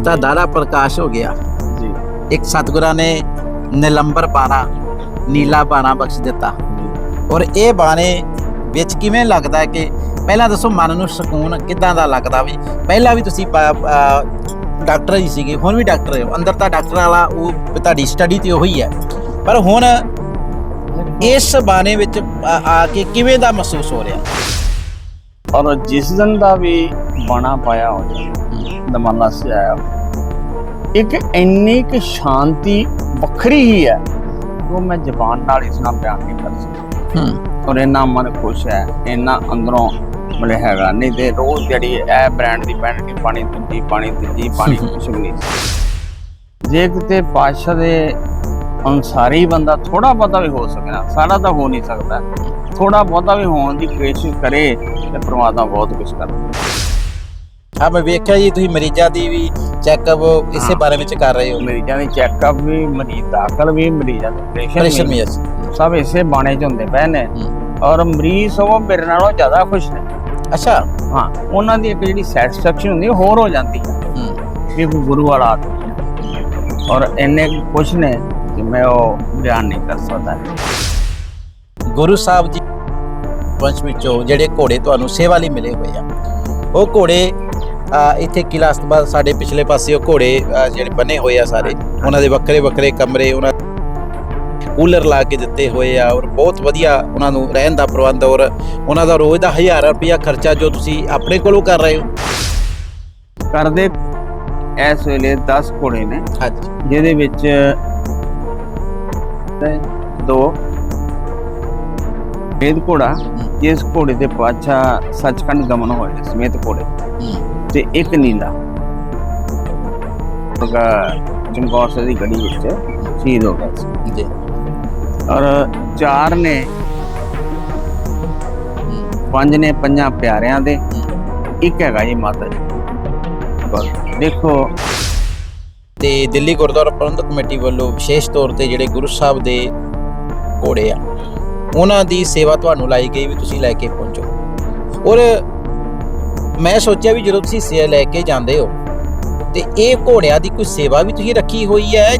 ਤਾਂ ਦਾਦਾ ਪ੍ਰਕਾਸ਼ ਹੋ ਗਿਆ। ਜੀ। ਇੱਕ ਸਤਿਗੁਰਾਂ ਨੇ ਨਿਲੰਬਰ ਬਾਣਾ ਨੀਲਾ ਬਾਣਾ ਬਖਸ਼ ਦਿੱਤਾ। ਔਰ ਇਹ ਬਾਣੇ ਵਿੱਚ ਕਿਵੇਂ ਲੱਗਦਾ ਕਿ ਪਹਿਲਾਂ ਦੱਸੋ ਮਨ ਨੂੰ ਸਕੂਨ ਕਿਦਾਂ ਦਾ ਲੱਗਦਾ ਵੀ? ਪਹਿਲਾਂ ਵੀ ਤੁਸੀਂ ਡਾਕਟਰ ਹੀ ਸੀਗੇ ਹੁਣ ਵੀ ਡਾਕਟਰ ਹੋ। ਅੰਦਰ ਤਾਂ ਡਾਕਟਰ ਵਾਲਾ ਉਹ ਤੁਹਾਡੀ ਸਟੱਡੀ ਤੇ ਉਹੀ ਹੈ। ਪਰ ਹੁਣ ਇਸ ਬਾਣੇ ਵਿੱਚ ਆ ਆ ਕੇ ਕਿਵੇਂ ਦਾ ਮਹਿਸੂਸ ਹੋ ਰਿਹਾ? ਔਰ ਜਿਸ ਦਿਨ ਦਾ ਵੀ ਬਾਣਾ ਪਾਇਆ ਹੋ ਜਾਂਦਾ ਦਮਾਲਾ ਸੇ ਆਇਆ। ਇੱਕ ਇੰਨੀ ਕਿ ਸ਼ਾਂਤੀ ਵੱਖਰੀ ਹੀ ਹੈ ਉਹ ਮੈਂ ਜ਼ਬਾਨ ਨਾਲ ਇਸ ਨਾਲ ਬਿਆਨ ਨਹੀਂ ਕਰ ਸਕਦਾ। ਹੂੰ। ਔਰ ਇੰਨਾ ਮਨ ਖੁਸ਼ ਹੈ ਇੰਨਾ ਅੰਦਰੋਂ ਮਲੇ ਹੈਗਾ। ਨਹੀਂ ਤੇ ਰੋਜ਼ ਜਿਹੜੀ ਇਹ ਬ੍ਰਾਂਡ ਦੀ ਪੈਂਟ ਦੀ ਪਾਣੀ ਦੂਜੀ ਪਾਣੀ ਤੀਜੀ ਪਾਣੀ ਕੁਛ ਵੀ ਨਹੀਂ। ਜੇ ਕਿਤੇ ਪਾਸ਼ਾ ਦੇ ਅਨਸਾਰੀ ਹੀ ਬੰਦਾ ਥੋੜਾ ਬਹੁਤਾ ਵੀ ਹੋ ਸਕੇ ਨਾ ਸਾਰਾ ਤਾਂ ਹੋ ਨਹੀਂ ਸਕਦਾ। ਥੋੜਾ ਬਹੁਤਾ ਵੀ ਹੋਣ ਦੀ ਕੋਸ਼ਿਸ਼ ਕਰੇ ਤੇ ਪ੍ਰਮਾਤਮਾ ਬਹੁਤ ਕੁਝ ਕਰਦਾ। ਆ ਮੈਂ ਵੇਖਿਆ ਜੀ ਤੁਸੀਂ ਮਰੀਜ਼ਾਂ ਦੀ ਵੀ ਚੈੱਕਅਪ ਇਸੇ। ਬਾਰੇ ਵਿੱਚ ਕਰ ਰਹੇ ਹੋ। ਮਰੀਜ਼ਾਂ ਦੀ ਚੈੱਕਅਪ ਵੀ ਮਰੀਜ਼ ਦਾਖਲ ਵੀ ਮਰੀਜ਼ਾਂ ਦੇ ਪ੍ਰੈਸ਼ਰ ਵੀ। ਸਭ ਇਸੇ ਬਾਣੇ ਚ ਹੁੰਦੇ ਪਏ ਨੇ। ਔਰ ਮਰੀਜ਼ ਸਗੋਂ ਮੇਰੇ ਨਾਲੋਂ ਜ਼ਿਆਦਾ ਖੁਸ਼ ਨੇ। ਅੱਛਾ। ਹਾਂ ਉਹਨਾਂ ਦੀ ਇੱਕ ਜਿਹੜੀ ਸੈਟੀਸਫੈਕਸ਼ਨ ਹੁੰਦੀ ਹੋਰ ਹੋ ਜਾਂਦੀ ਹੈ। ਹੂੰ। ਕਿ ਕੋਈ ਗੁਰੂ ਵਾਲਾ ਆਦਮੀ ਔਰ ਇੰਨੇ ਖੁਸ਼ ਨੇ ਕਿ ਮੈਂ ਉਹ ਬਿਆਨ ਨਹੀਂ ਕਰ ਸਕਦਾ। ਗੁਰੂ ਸਾਹਿਬ ਜੀ ਵੰਸ਼ ਵਿੱਚੋਂ ਜਿਹੜੇ ਘੋੜੇ ਤੁਹਾਨੂੰ ਸੇਵਾ ਲਈ ਮਿਲੇ ਹੋਏ ਆ ਉਹ ਘੋੜੇ ਇੱਥੇ ਕਿਲਾ ਅਸਤਬਾ ਸਾਡੇ ਪਿਛਲੇ ਪਾਸੇ ਉਹ ਘੋੜੇ ਜਿਹੜੇ ਬਣੇ ਹੋਏ ਆ ਸਾਰੇ ਉਹਨਾਂ ਦੇ ਵੱਖਰੇ ਵੱਖਰੇ ਕਮਰੇ ਉਹਨਾਂ ਕੂਲਰ ਲਾ ਕੇ ਦਿੱਤੇ ਹੋਏ ਆ ਔਰ ਬਹੁਤ ਵਧੀਆ ਉਹਨਾਂ ਨੂੰ ਰਹਿਣ ਦਾ ਪ੍ਰਬੰਧ ਔਰ ਉਹਨਾਂ ਦਾ ਰੋਜ਼ ਦਾ 1000 ਰੁਪਇਆ ਖਰਚਾ ਜੋ ਤੁਸੀਂ ਆਪਣੇ ਕੋਲੋਂ ਕਰ ਰਹੇ ਹੋ। ਕਰਦੇ ਇਸ ਵੇਲੇ 10 ਘੋੜੇ ਨੇ ਹਾਂਜੀ। ਜਿਹਦੇ ਵਿੱਚ ਦੋ ਵੇਦ ਘੋੜਾ ਜਿਸ ਘੋੜੇ ਦੇ ਪਾਛਾ ਸੱਚਖੰਡ ਗਮਨ ਨੇ ਸਮੇਤ ਘੋੜੇ। ਤੇ ਇੱਕ ਨੀਲਾ। ਉਹਦਾ ਚਮਕੌਰ ਸਾਹਿਬ ਦੀ ਗੜੀ ਵਿੱਚ ਸ਼ਹੀਦ ਹੋ ਗਿਆ ਸੀ। ਜੀ। ਔਰ ਚਾਰ ਨੇ ਪੰਜ ਨੇ ਪੰਜਾਂ ਪਿਆਰਿਆਂ ਦੇ ਇੱਕ ਹੈਗਾ ਜੀ ਮਾਤਾ ਜੀ। ਬਸ ਦੇਖੋ। ਤੇ ਦਿੱਲੀ ਗੁਰਦੁਆਰਾ ਪ੍ਰਬੰਧਕ ਕਮੇਟੀ ਵੱਲੋਂ ਵਿਸ਼ੇਸ਼ ਤੌਰ ਤੇ ਜਿਹੜੇ ਗੁਰੂ ਸਾਹਿਬ ਦੇ ਘੋੜੇ ਆ ਉਹਨਾਂ ਦੀ ਸੇਵਾ ਤੁਹਾਨੂੰ ਲਾਈ ਗਈ ਵੀ ਤੁਸੀਂ ਲੈ ਕੇ ਪਹੁੰਚੋ। ਔਰ ਮੈਂ ਸੋਚਿਆ ਵੀ ਜਦੋਂ ਤੁਸੀਂ ਸੇ ਲੈ ਕੇ ਜਾਂਦੇ ਹੋ ਤੇ ਇਹ ਘੋੜਿਆਂ ਦੀ ਕੋਈ ਸੇਵਾ ਵੀ ਤੁਸੀਂ ਰੱਖੀ ਹੋਈ ਹੈ?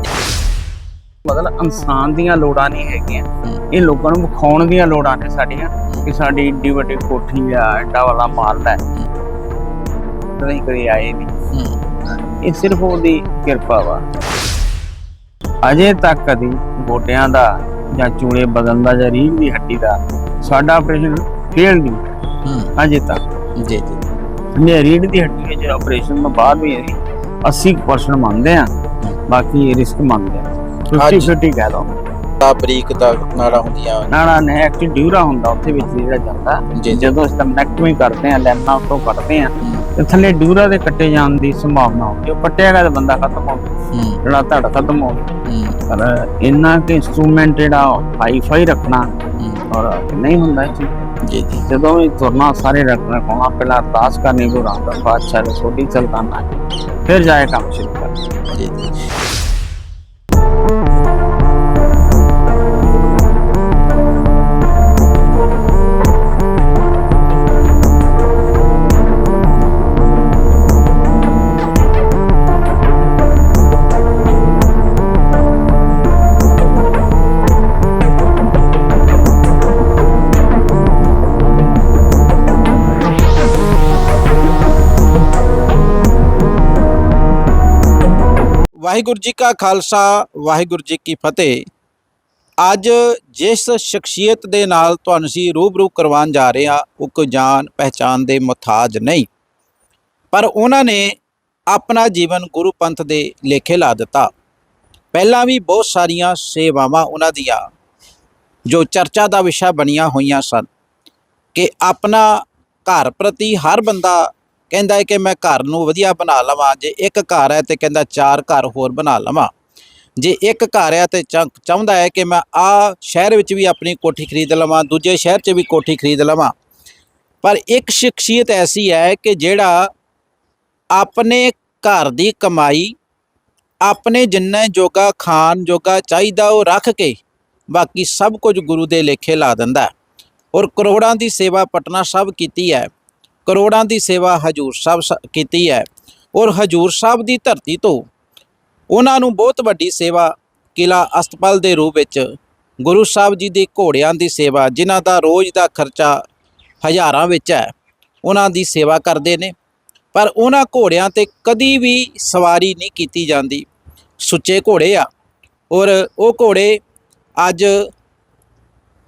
ਮਤਲਬ ਇਨਸਾਨ ਦੀਆਂ ਲੋੜਾਂ ਨਹੀਂ ਹੈਗੀਆਂ। ਇਹ ਲੋਕਾਂ ਨੂੰ ਵਿਖਾਉਣ ਦੀਆਂ ਲੋੜਾਂ ਨੇ ਸਾਡੀਆਂ ਕਿ ਸਾਡੀ ਏਡੀ ਵੱਡੀ ਕੋਠੀ ਆ ਐਡਾ ਵਾਲਾ ਮਾਲ ਹੈ। ਨਹੀਂ ਕਰੀ ਆਏ ਨਹੀਂ ਇਹ ਸਿਰਫ ਉਹਦੀ ਕਿਰਪਾ ਵਾ। ਅਜੇ ਤੱਕ ਕਦੀ ਗੋਟਿਆਂ ਦਾ ਜਾਂ ਚੂਲੇ ਬਦਲਣ ਦਾ ਜਾਂ ਰੀੜ੍ਹ ਦੀ ਹੱਡੀ ਦਾ ਸਾਡਾ ਆਪਰੇਸ਼ਨ ਫੇਲ ਨਹੀਂ ਹੂੰ। ਅਜੇ ਤੱਕ। ਜੀ ਜੀ। ਨੇ ਰੀੜ੍ਹ ਦੀ ਹੱਡੀ ਵਿੱਚ ਆਪਰੇਸ਼ਨ ਤੋਂ ਬਾਅਦ ਵੀ ਅਸੀਂ 80% ਮੰਨਦੇ ਆ ਬਾਕੀ ਰਿਸਕ ਮੰਨਦੇ ਆ 50 ਹਾਂਜੀ। 50 ਕਹਿ ਦੋ। ਤਾਂ ਬਰੀਕ ਦਾ ਨਾੜਾ ਹੁੰਦੀਆਂ। ਨਾੜਾ ਨੇ ਐਕਚੁਅਲੀ ਡਿਊਰਾ ਹੁੰਦਾ ਉੱਥੇ ਵਿੱਚ ਜਿਹੜਾ ਜਾਂਦਾ। ਜੀ। ਜਦੋਂ ਸਟਮਨੈਕਟਮੀ ਕਰਦੇ ਆ ਲੈਣਾ ਉੱਤੋਂ ਕੱਟਦੇ ਆ ਤੇ ਥੱਲੇ ਡਿਊਰਾ ਦੇ ਕੱਟੇ ਜਾਣ ਦੀ ਸੰਭਾਵਨਾ ਹੁੰਦੀ ਉਹ ਕੱਟਿਆ ਗਿਆ ਤਾਂ ਬੰਦਾ ਖਤਮ ਹੋ ਗਿਆ। ਜਿਹੜਾ ਧੜ ਖਤਮ ਹੋ ਗਿਆ। ਪਰ ਇੰਨਾ ਕਿ ਇਨਸਟਰੂਮੈਂਟ ਜਿਹੜਾ ਹਾਈ ਫਾਈ ਰੱਖਣਾ ਔਰ ਨਹੀਂ ਹੁੰਦਾ ਇਹ ਚੀਜ਼। ਜੀ ਜੀ। ਜਦੋਂ ਵੀ ਤੁਰਨਾ ਸਾਰੇ ਰੱਖਣਾ ਕੋਣਾ ਪਹਿਲਾਂ ਅਰਦਾਸ ਕਰਨੀ ਗੁਰੂ ਰਾਮਦਾਸ ਬਾਦਸ਼ਾਹ ਦੇ ਸੋਢੀ ਚਲਤਾਨਾ ਫਿਰ ਜਾਏ ਕੰਮ ਸ਼ੁਰੂ ਕਰ। ਜੀ ਜੀ। ਵਾਹਿਗੁਰੂ ਜੀ ਕਾ ਖਾਲਸਾ, ਵਾਹਿਗੁਰੂ ਜੀ ਕੀ ਫਤਿਹ। ਅੱਜ ਜਿਸ ਸ਼ਖਸੀਅਤ ਦੇ ਨਾਲ ਤੁਹਾਨੂੰ ਅਸੀਂ ਰੂਬਰੂ ਕਰਵਾਉਣ ਜਾ ਰਹੇ ਹਾਂ, ਉਹ ਕੋਈ ਜਾਣ ਪਹਿਚਾਨ ਦੇ ਮੁਹਤਾਜ ਨਹੀਂ। ਪਰ ਉਹਨਾਂ ਨੇ ਆਪਣਾ ਜੀਵਨ ਗੁਰੂ ਪੰਥ ਦੇ ਲੇਖੇ ਲਾ ਦਿੱਤਾ। ਪਹਿਲਾਂ ਵੀ ਬਹੁਤ ਸਾਰੀਆਂ ਸੇਵਾਵਾਂ ਉਹਨਾਂ ਦੀਆਂ, ਜੋ ਚਰਚਾ ਦਾ ਵਿਸ਼ਾ ਬਣੀਆਂ ਹੋਈਆਂ ਸਨ ਕਿ ਆਪਣਾ ਘਰ ਪ੍ਰਤੀ ਹਰ ਬੰਦਾ ਕਹਿੰਦਾ ਹੈ ਕਿ ਮੈਂ ਘਰ ਨੂੰ ਵਧੀਆ ਬਣਾ ਲਵਾਂ, ਜੇ ਇੱਕ ਘਰ ਹੈ ਤੇ ਕਹਿੰਦਾ ਚਾਰ ਘਰ ਹੋਰ ਬਣਾ ਲਵਾਂ। ਜੇ ਇੱਕ ਘਰ ਹੈ ਤੇ ਚਾਹੁੰਦਾ ਹੈ ਕਿ ਮੈਂ ਆ ਸ਼ਹਿਰ ਵਿੱਚ ਵੀ ਆਪਣੀ ਕੋਠੀ ਖਰੀਦ ਲਵਾਂ, ਦੂਜੇ ਸ਼ਹਿਰ 'ਚ ਵੀ ਕੋਠੀ ਖਰੀਦ ਲਵਾਂ। ਪਰ ਇੱਕ ਸ਼ਖਸੀਅਤ ਐਸੀ ਹੈ ਕਿ ਜਿਹੜਾ ਆਪਣੇ ਘਰ ਦੀ ਕਮਾਈ, ਆਪਣੇ ਜਿੰਨੇ ਜੋਗਾ ਖਾਨ ਜੋਗਾ ਚਾਹੀਦਾ ਉਹ ਰੱਖ ਕੇ ਬਾਕੀ ਸਭ ਕੁਝ ਗੁਰੂ ਦੇ ਲੇਖੇ ਲਾ ਦਿੰਦਾ ਔਰ ਕਰੋੜਾਂ ਦੀ ਸੇਵਾ ਪਟਨਾ ਸਾਹਿਬ ਕੀਤੀ ਹੈ। ਕਰੋੜਾਂ ਦੀ ਸੇਵਾ ਹਜੂਰ ਸਾਹਿਬ ਸ- ਕੀਤੀ ਹੈ ਔਰ ਹਜੂਰ ਸਾਹਿਬ ਦੀ ਧਰਤੀ ਤੋਂ ਉਹਨਾਂ ਨੂੰ ਬਹੁਤ ਵੱਡੀ ਸੇਵਾ ਕਿਲਾ ਅਸਤਪਾਲ ਦੇ ਰੂਪ ਵਿੱਚ ਗੁਰੂ ਸਾਹਿਬ ਜੀ ਦੇ ਘੋੜਿਆਂ ਦੀ ਸੇਵਾ, ਜਿਨ੍ਹਾਂ ਦਾ ਰੋਜ਼ ਦਾ ਖਰਚਾ ਹਜ਼ਾਰਾਂ ਵਿੱਚ ਹੈ, ਉਹਨਾਂ ਦੀ ਸੇਵਾ ਕਰਦੇ ਨੇ। ਪਰ ਉਹਨਾਂ ਘੋੜਿਆਂ ਤੇ ਕਦੀ ਵੀ ਸਵਾਰੀ ਨਹੀਂ ਕੀਤੀ ਜਾਂਦੀ। ਸੁੱਚੇ ਘੋੜੇ ਆ। ਔਰ ਉਹ ਘੋੜੇ ਅੱਜ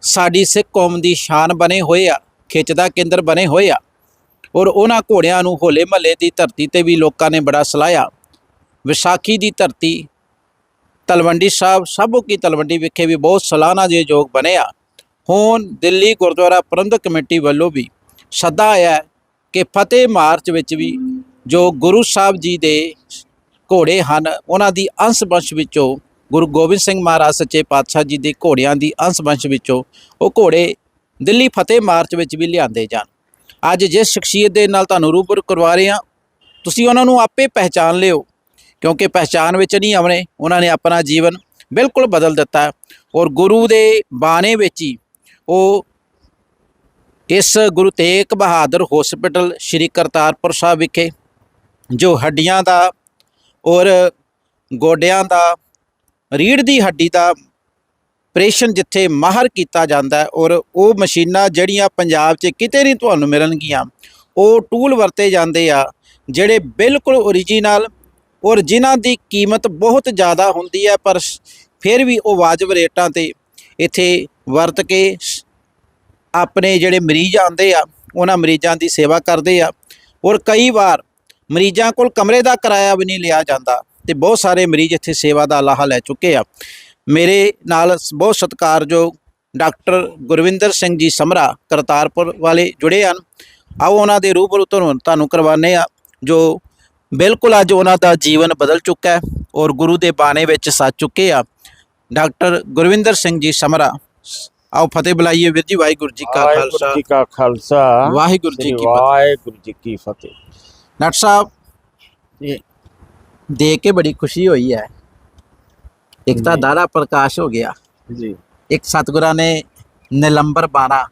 ਸਾਡੀ ਸਿੱਖ ਕੌਮ ਦੀ ਸ਼ਾਨ ਬਣੇ ਹੋਏ ਆ, ਖਿੱਚ ਦਾ ਕੇਂਦਰ ਬਣੇ ਹੋਏ ਆ। ਔਰ ਉਹਨਾਂ ਘੋੜਿਆਂ ਨੂੰ ਹੋਲੇ ਮਹੱਲੇ ਦੀ ਧਰਤੀ ਤੇ ਵੀ ਲੋਕਾਂ ਨੇ ਬੜਾ ਸਲਾਹਿਆ। ਵਿਸਾਖੀ ਦੀ ਧਰਤੀ, ਤਲਵੰਡੀ ਸਾਹਿਬ ਸਾਬੋ ਕੀ ਤਲਵੰਡੀ ਵਿਖੇ ਵੀ ਬਹੁਤ ਸਲਾਨਾ ਜੇ ਯੋਗ ਬਣਿਆ ਹੁਣ ਦਿੱਲੀ ਗੁਰਦੁਆਰਾ ਪ੍ਰਬੰਧਕ ਕਮੇਟੀ ਵੱਲੋਂ ਵੀ ਸੱਦਾ ਆਇਆ ਕਿ ਫਤਿਹ ਮਾਰਚ ਵਿੱਚ ਵੀ ਜੋ ਗੁਰੂ ਸਾਹਿਬ ਜੀ ਦੇ ਘੋੜੇ ਹਨ, ਉਹਨਾਂ ਦੀ ਅੰਸ਼ ਵੰਸ਼ ਵਿੱਚੋਂ ਗੁਰੂ ਗੋਬਿੰਦ ਸਿੰਘ ਮਹਾਰਾਜ ਸੱਚੇ ਪਾਤਸ਼ਾਹ ਜੀ ਦੇ ਘੋੜਿਆਂ ਦੀ ਅੰਸ਼ ਵੰਸ਼ ਵਿੱਚੋਂ ਉਹ ਘੋੜੇ ਦਿੱਲੀ ਫਤਿਹ ਮਾਰਚ ਵਿੱਚ ਵੀ ਲਿਆਂਦੇ ਜਾਣ। ਅੱਜ ਜਿਸ ਸ਼ਖਸੀਅਤ ਦੇ ਨਾਲ ਤੁਹਾਨੂੰ ਰੂਬਰੂ ਕਰਵਾ ਰਹੇ ਹਾਂ, ਤੁਸੀਂ ਉਹਨਾਂ ਨੂੰ ਆਪੇ ਪਹਿਚਾਨ ਲਿਓ, ਕਿਉਂਕਿ ਪਹਿਚਾਨ ਵਿੱਚ ਨਹੀਂ ਆਉਣੇ, ਉਹਨਾਂ ਨੇ ਆਪਣਾ ਜੀਵਨ ਬਿਲਕੁਲ ਬਦਲ ਦਿੱਤਾ ਔਰ ਗੁਰੂ ਦੇ ਬਾਣੇ ਵਿੱਚ ਹੀ ਉਹ ਇਸ ਗੁਰੂ ਤੇਗ ਬਹਾਦਰ ਹਸਪੀਟਲ ਸ੍ਰੀ ਕਰਤਾਰਪੁਰ ਸਾਹਿਬ ਵਿਖੇ ਜੋ ਹੱਡੀਆਂ ਦਾ ਔਰ ਗੋਡਿਆਂ ਦਾ ਰੀੜ ਦੀ ਹੱਡੀ ਦਾ ਆਪਰੇਸ਼ਨ ਜਿੱਥੇ ਮਾਹਰ ਕੀਤਾ ਜਾਂਦਾ ਔਰ ਉਹ ਮਸ਼ੀਨਾਂ ਜਿਹੜੀਆਂ ਪੰਜਾਬ 'ਚ ਕਿਤੇ ਨਹੀਂ ਤੁਹਾਨੂੰ ਮਿਲਣਗੀਆਂ, ਉਹ ਟੂਲ ਵਰਤੇ ਜਾਂਦੇ ਆ, ਜਿਹੜੇ ਬਿਲਕੁਲ ਓਰੀਜਨਲ ਔਰ ਜਿਨ੍ਹਾਂ ਦੀ ਕੀਮਤ ਬਹੁਤ ਜ਼ਿਆਦਾ ਹੁੰਦੀ ਹੈ, ਪਰ ਫਿਰ ਵੀ ਉਹ ਵਾਜਬ ਰੇਟਾਂ ਤੇ ਇੱਥੇ ਵਰਤ ਕੇ ਆਪਣੇ ਜਿਹੜੇ ਮਰੀਜ਼ ਆਉਂਦੇ ਆ, ਉਹਨਾਂ ਮਰੀਜ਼ਾਂ ਦੀ ਸੇਵਾ ਕਰਦੇ ਆ ਔਰ ਕਈ ਵਾਰ ਮਰੀਜ਼ਾਂ ਕੋਲ ਕਮਰੇ ਦਾ ਕਿਰਾਇਆ ਵੀ ਨਹੀਂ ਲਿਆ ਜਾਂਦਾ ਤੇ ਬਹੁਤ ਸਾਰੇ ਮਰੀਜ਼ ਇੱਥੇ ਸੇਵਾ ਦਾ ਲਾਹਾ ਲੈ ਚੁੱਕੇ ਆ। ਮੇਰੇ ਨਾਲ ਬਹੁਤ ਸਤਿਕਾਰਯੋਗ ਡਾਕਟਰ ਗੁਰਵਿੰਦਰ ਸਿੰਘ ਜੀ ਸਮਰਾ ਕਰਤਾਰਪੁਰ ਵਾਲੇ ਜੁੜੇ ਹਨ। ਆਓ ਉਹਨਾਂ ਦੇ ਰੂਬਰੂ ਤੁਹਾਨੂੰ ਤੁਹਾਨੂੰ ਕਰਵਾਨੇ ਆ ਜੋ ਬਿਲਕੁਲ ਅੱਜ ਉਹਨਾਂ ਦਾ ਜੀਵਨ ਬਦਲ ਚੁੱਕਾ ਹੈ ਔਰ ਗੁਰੂ ਦੇ ਬਾਣੇ ਵਿੱਚ ਸੱਚ ਚੁੱਕੇ ਆ। ਡਾਕਟਰ ਗੁਰਵਿੰਦਰ ਸਿੰਘ ਜੀ ਸਮਰਾ ਆਓ ਫਤਿਹ ਬੁਲਾਈਏ ਵੀਰ ਜੀ ਵਾਹਿਗੁਰੂ ਜੀ ਕਾ ਵਾਹਿਗੁਰੂ ਖਾਲਸਾ। ਜੀ ਕਾ ਖਾਲਸਾ। ਵਾਹਿਗੁਰੂ ਜੀ ਕੀ ਫਤਿਹ। ਵਾਹਿਗੁਰੂ ਜੀ ਕੀ ਫਤਿਹ। ਡਾਕਟਰ ਸਾਹਿਬ ਦੇਖ ਕੇ ਬੜੀ ਖੁਸ਼ੀ ਹੋਈ ਹੈ। ਇੱਕ ਤਾਂ। ਦਾੜਾ ਪ੍ਰਕਾਸ਼ ਹੋ ਗਿਆ। ਜੀ। ਇੱਕ ਸਤਿਗੁਰਾਂ ਨੇ ਨਿਲੰਬਰ ਬਾਣਾ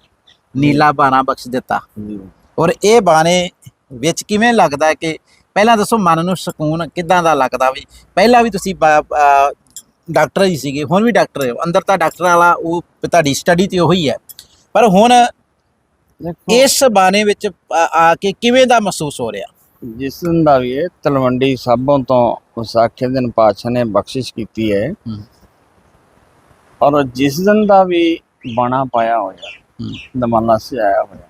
ਨੀਲਾ ਬਾਣਾ ਬਖਸ਼ ਦਿੱਤਾ। ਜੀ। ਔਰ ਇਹ ਬਾਣੇ ਵਿੱਚ ਕਿਵੇਂ ਲੱਗਦਾ ਕਿ ਪਹਿਲਾਂ ਦੱਸੋ ਮਨ ਨੂੰ ਸਕੂਨ ਕਿਦਾਂ ਦਾ ਲੱਗਦਾ ਵੀ? ਪਹਿਲਾਂ ਵੀ ਤੁਸੀਂ ਡਾਕਟਰ ਹੀ ਸੀਗੇ ਹੁਣ ਵੀ ਡਾਕਟਰ ਹੋ। ਅੰਦਰ ਤਾਂ ਡਾਕਟਰ ਵਾਲਾ ਉਹ ਤੁਹਾਡੀ ਸਟੱਡੀ ਤੇ ਉਹੀ ਹੈ। ਪਰ ਹੁਣ ਇਸ ਬਾਣੇ ਵਿੱਚ ਆ ਕੇ ਕਿਵੇਂ ਦਾ ਮਹਿਸੂਸ ਹੋ ਰਿਹਾ? ਜਿਸ ਦਿਨ ਦਾ ਵੀ ਇਹ ਤਲਵੰਡੀ ਸਾਬੋਂ ਤੋਂ ਵਿਸਾਖੀ ਦਿਨ ਪਾਤਸ਼ਾਹ ਨੇ ਬਖਸ਼ਿਸ਼ ਕੀਤੀ ਹੈ। ਔਰ ਜਿਸ ਦਿਨ ਦਾ ਵੀ ਬਾਣਾ ਪਾਇਆ ਹੋਇਆ ਦਮਾਲਾ ਸੇ ਆਇਆ ਹੋਇਆ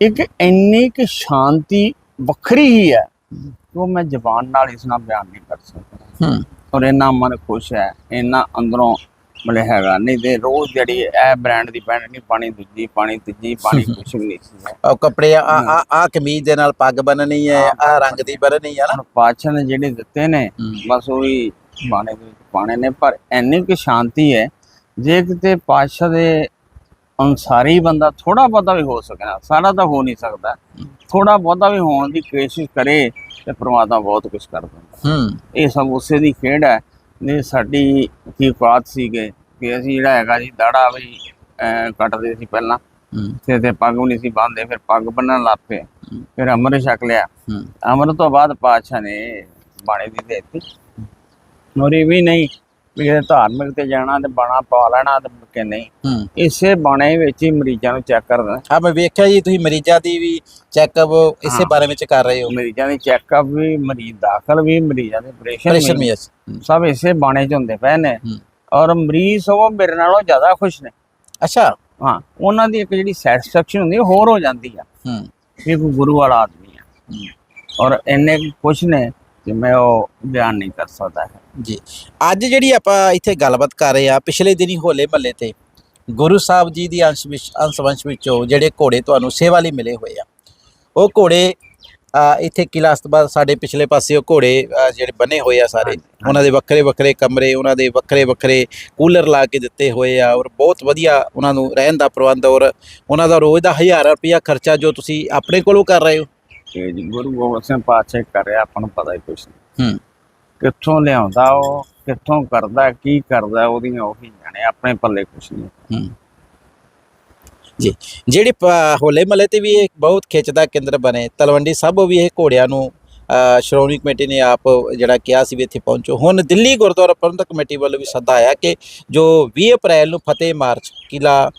ਇੱਕ ਇੰਨੀ ਕਿ ਸ਼ਾਂਤੀ ਵੱਖਰੀ ਹੀ ਹੈ ਉਹ ਮੈਂ ਜ਼ਬਾਨ ਨਾਲ ਇਸ ਨਾਲ ਬਿਆਨ ਨਹੀਂ ਕਰ ਸਕਦਾ। ਔਰ ਇੰਨਾ ਮਨ ਖੁਸ਼ ਹੈ ਇੰਨਾ ਅੰਦਰੋਂ ਮਤਲਬ ਹੈਗਾ ਨਹੀਂ ਤੇ ਰੋਜ਼ ਜਿਹੜੀ ਇਹ ਬ੍ਰਾਂਡ ਦੀ ਪੈਂਟ ਨਹੀਂ ਪਾਣੀ ਦੂਜੀ ਪਾਣੀ ਤੀਜੀ ਪਾਣੀ ਕੁਛ ਵੀ ਨਹੀਂ ਸੀ ਉਹ ਕੱਪੜੇ ਆ ਆ ਆ ਕਮੀਜ਼ ਦੇ ਨਾਲ ਪੱਗ ਬੰਨਣੀ ਹੈ ਆ ਰੰਗ ਦੀ ਬੰਨਣੀ ਹੈ ਨਾ। ਨੇ ਜਿਹੜੇ ਦਿੱਤੇ ਨੇ। ਬਸ ਉਹੀ ਬਾਣੇ ਦੇ ਵਿੱਚ ਪਾਣੇ ਨੇ ਪਰ ਇੰਨੀ ਕਿ ਸ਼ਾਂਤੀ ਹੈ ਜੇ ਕਿਤੇ ਪਾਤਸ਼ਾਹ ਦੇ ਅਨਸਾਰੀ ਬੰਦਾ ਥੋੜਾ ਬਹੁਤਾ ਵੀ ਹੋ ਸਕਣਾ ਸਾਰਾ ਤਾਂ ਹੋ ਨਹੀਂ ਸਕਦਾ। ਥੋੜਾ ਬਹੁਤਾ ਵੀ ਹੋਣ ਦੀ ਕੋਸ਼ਿਸ਼ ਕਰੇ ਤੇ ਪ੍ਰਮਾਤਮਾ ਬਹੁਤ ਕੁਝ ਕਰ ਦਿੰਦਾ। ਹੂੰ। ਇਹ ਸਭ ਉਸੇ ਦੀ ਖੇਡ ਹੈ। ਨੇ ਸਾਡੀ ਕੀ ਔਕਾਤ ਸੀਗੇ ਕਿ ਅਸੀਂ ਜਿਹੜਾ ਹੈਗਾ ਜੀ ਦਾੜਾ ਵੀ ਕੱਟਦੇ ਸੀ ਪਹਿਲਾਂ। ਤੇ ਤੇ ਪੱਗ ਵੀ ਨਹੀਂ ਸੀ ਬੰਨਦੇ ਫਿਰ ਪੱਗ ਬੰਨਣ ਲੱਗ ਪਏ। ਫਿਰ ਅੰਮ੍ਰਿਤ ਛਕ ਲਿਆ। ਅਮਰ ਤੋਂ ਬਾਅਦ ਪਾਤਸ਼ਾਹ ਨੇ ਬਾਣੇ ਦੀ ਦੇ ਦਿੱਤੀ। ਨੋਰੀ ਵੀ ਨਹੀਂ। ਵੀ ਇਹ ਧਾਰਮਿਕ ਤੇ ਜਾਣਾ ਤੇ ਬਾਣਾ ਪਾ ਲੈਣਾ ਤੇ ਕੇ ਨਹੀਂ। ਇਸੇ ਬਾਣੇ ਵਿੱਚ ਹੀ ਮਰੀਜ਼ਾਂ ਨੂੰ ਚੈੱਕ ਕਰਨਾ। ਆ ਮੈਂ ਵੇਖਿਆ ਜੀ ਤੁਸੀਂ ਮਰੀਜ਼ਾਂ ਦੀ ਵੀ ਚੈੱਕਅਪ ਇਸੇ। ਬਾਰੇ ਵਿੱਚ ਕਰ ਰਹੇ ਹੋ। ਮਰੀਜ਼ਾਂ ਦੀ ਚੈੱਕਅਪ ਵੀ ਮਰੀਜ਼ ਦਾਖਲ ਵੀ ਮਰੀਜ਼ਾਂ ਦੇ ਆਪਰੇਸ਼ਨ ਵੀ। ਸਭ ਇਸੇ ਬਾਣੇ 'ਚ ਹੁੰਦੇ ਪਏ ਨੇ। ਔਰ ਮਰੀਜ਼ ਸਗੋਂ ਮੇਰੇ ਨਾਲੋਂ ਜ਼ਿਆਦਾ ਖੁਸ਼ ਨੇ। ਅੱਛਾ। ਹਾਂ ਉਹਨਾਂ ਦੀ ਇੱਕ ਜਿਹੜੀ ਸੈਟੀਸਫੈਕਸ਼ਨ ਹੁੰਦੀ ਹੋਰ ਹੋ ਜਾਂਦੀ ਆ। ਹੂੰ। ਕੋਈ ਗੁਰੂ ਵਾਲਾ ਆਦਮੀ ਆ। ਔਰ ਇੰਨੇ ਖੁਸ਼ ਨੇ ਕਿ ਮੈਂ ਉਹ ਬਿਆਨ ਨਹੀਂ ਕਰ ਸਕਦਾ ਹੈ ਜੀ। ਅੱਜ ਜਿਹੜੀ ਆਪਾਂ ਇੱਥੇ ਗੱਲਬਾਤ ਕਰ ਰਹੇ ਆ ਪਿਛਲੇ ਦਿਨੀ ਹੋਲੇ ਮਹੱਲੇ ਤੇ ਗੁਰੂ ਸਾਹਿਬ ਜੀ ਦੀ ਅੰਸ਼ ਵਿੱਚ ਅੰਸ਼ ਵੰਸ਼ ਵਿੱਚੋਂ ਜਿਹੜੇ ਘੋੜੇ ਤੁਹਾਨੂੰ ਸੇਵਾ ਲਈ ਮਿਲੇ ਹੋਏ ਆ ਉਹ ਘੋੜੇ ਇੱਥੇ ਕਿਲਾ ਅਸਤਬਾਦ ਸਾਡੇ ਪਿਛਲੇ ਪਾਸੇ ਉਹ ਘੋੜੇ ਜਿਹੜੇ ਬਣੇ ਹੋਏ ਆ ਸਾਰੇ। ਉਹਨਾਂ ਦੇ ਵੱਖਰੇ ਵੱਖਰੇ ਕਮਰੇ ਉਹਨਾਂ ਦੇ ਵੱਖਰੇ ਵੱਖਰੇ ਕੂਲਰ ਲਾ ਕੇ ਦਿੱਤੇ ਹੋਏ ਆ ਔਰ ਬਹੁਤ ਵਧੀਆ ਉਹਨਾਂ ਨੂੰ ਰਹਿਣ ਦਾ ਪ੍ਰਬੰਧ ਔਰ ਉਹਨਾਂ ਦਾ ਰੋਜ਼ ਦਾ ਹਜ਼ਾਰਾਂ ਰੁਪਇਆ ਖਰਚਾ ਜੋ ਤੁਸੀਂ ਆਪਣੇ ਕੋਲੋਂ ਕਰ ਰਹੇ ਹੋ ਕਿ ਜੀ ਗੁਰੂ ਗੋਬਿੰਦ ਸਿੰਘ ਪਾਤਸ਼ਾਹ ਕਰ ਰਿਹਾ ਆਪਾਂ ਨੂੰ ਪਤਾ ਹੀ ਕੁਛ ਨਹੀਂ। ਹੂੰ। ਕਿੱਥੋਂ ਲਿਆਉਂਦਾ ਉਹ ਕਿੱਥੋਂ ਕਰਦਾ ਕੀ ਕਰਦਾ ਉਹਦੀਆਂ ਉਹੀ ਜਾਣੇ ਆਪਣੇ ਪੱਲੇ ਕੁਛ ਨਹੀਂ। ਹੂੰ। ਜੀ ਜਿਹੜੇ ਹੋਲੇ ਮਹੱਲੇ ਤੇ ਵੀ ਇਹ ਬਹੁਤ ਖਿੱਚ ਦਾ ਕੇਂਦਰ ਬਣੇ ਤਲਵੰਡੀ ਸਾਬੋ ਵੀ ਇਹ ਘੋੜਿਆਂ ਨੂੰ ਸ਼੍ਰੋਮਣੀ ਕਮੇਟੀ ਨੇ ਆਪ ਜਿਹੜਾ ਕਿਹਾ ਸੀ ਵੀ ਇੱਥੇ ਪਹੁੰਚੋ। ਹੁਣ ਦਿੱਲੀ ਗੁਰਦੁਆਰਾ ਪ੍ਰਬੰਧਕ ਕਮੇਟੀ ਵੱਲੋਂ ਵੀ ਸੱਦਾ ਆਇਆ ਕਿ ਜੋ 20 ਅਪ੍ਰੈਲ ਨੂੰ ਫਤਿਹ ਮਾਰਚ ਕਿਲਾ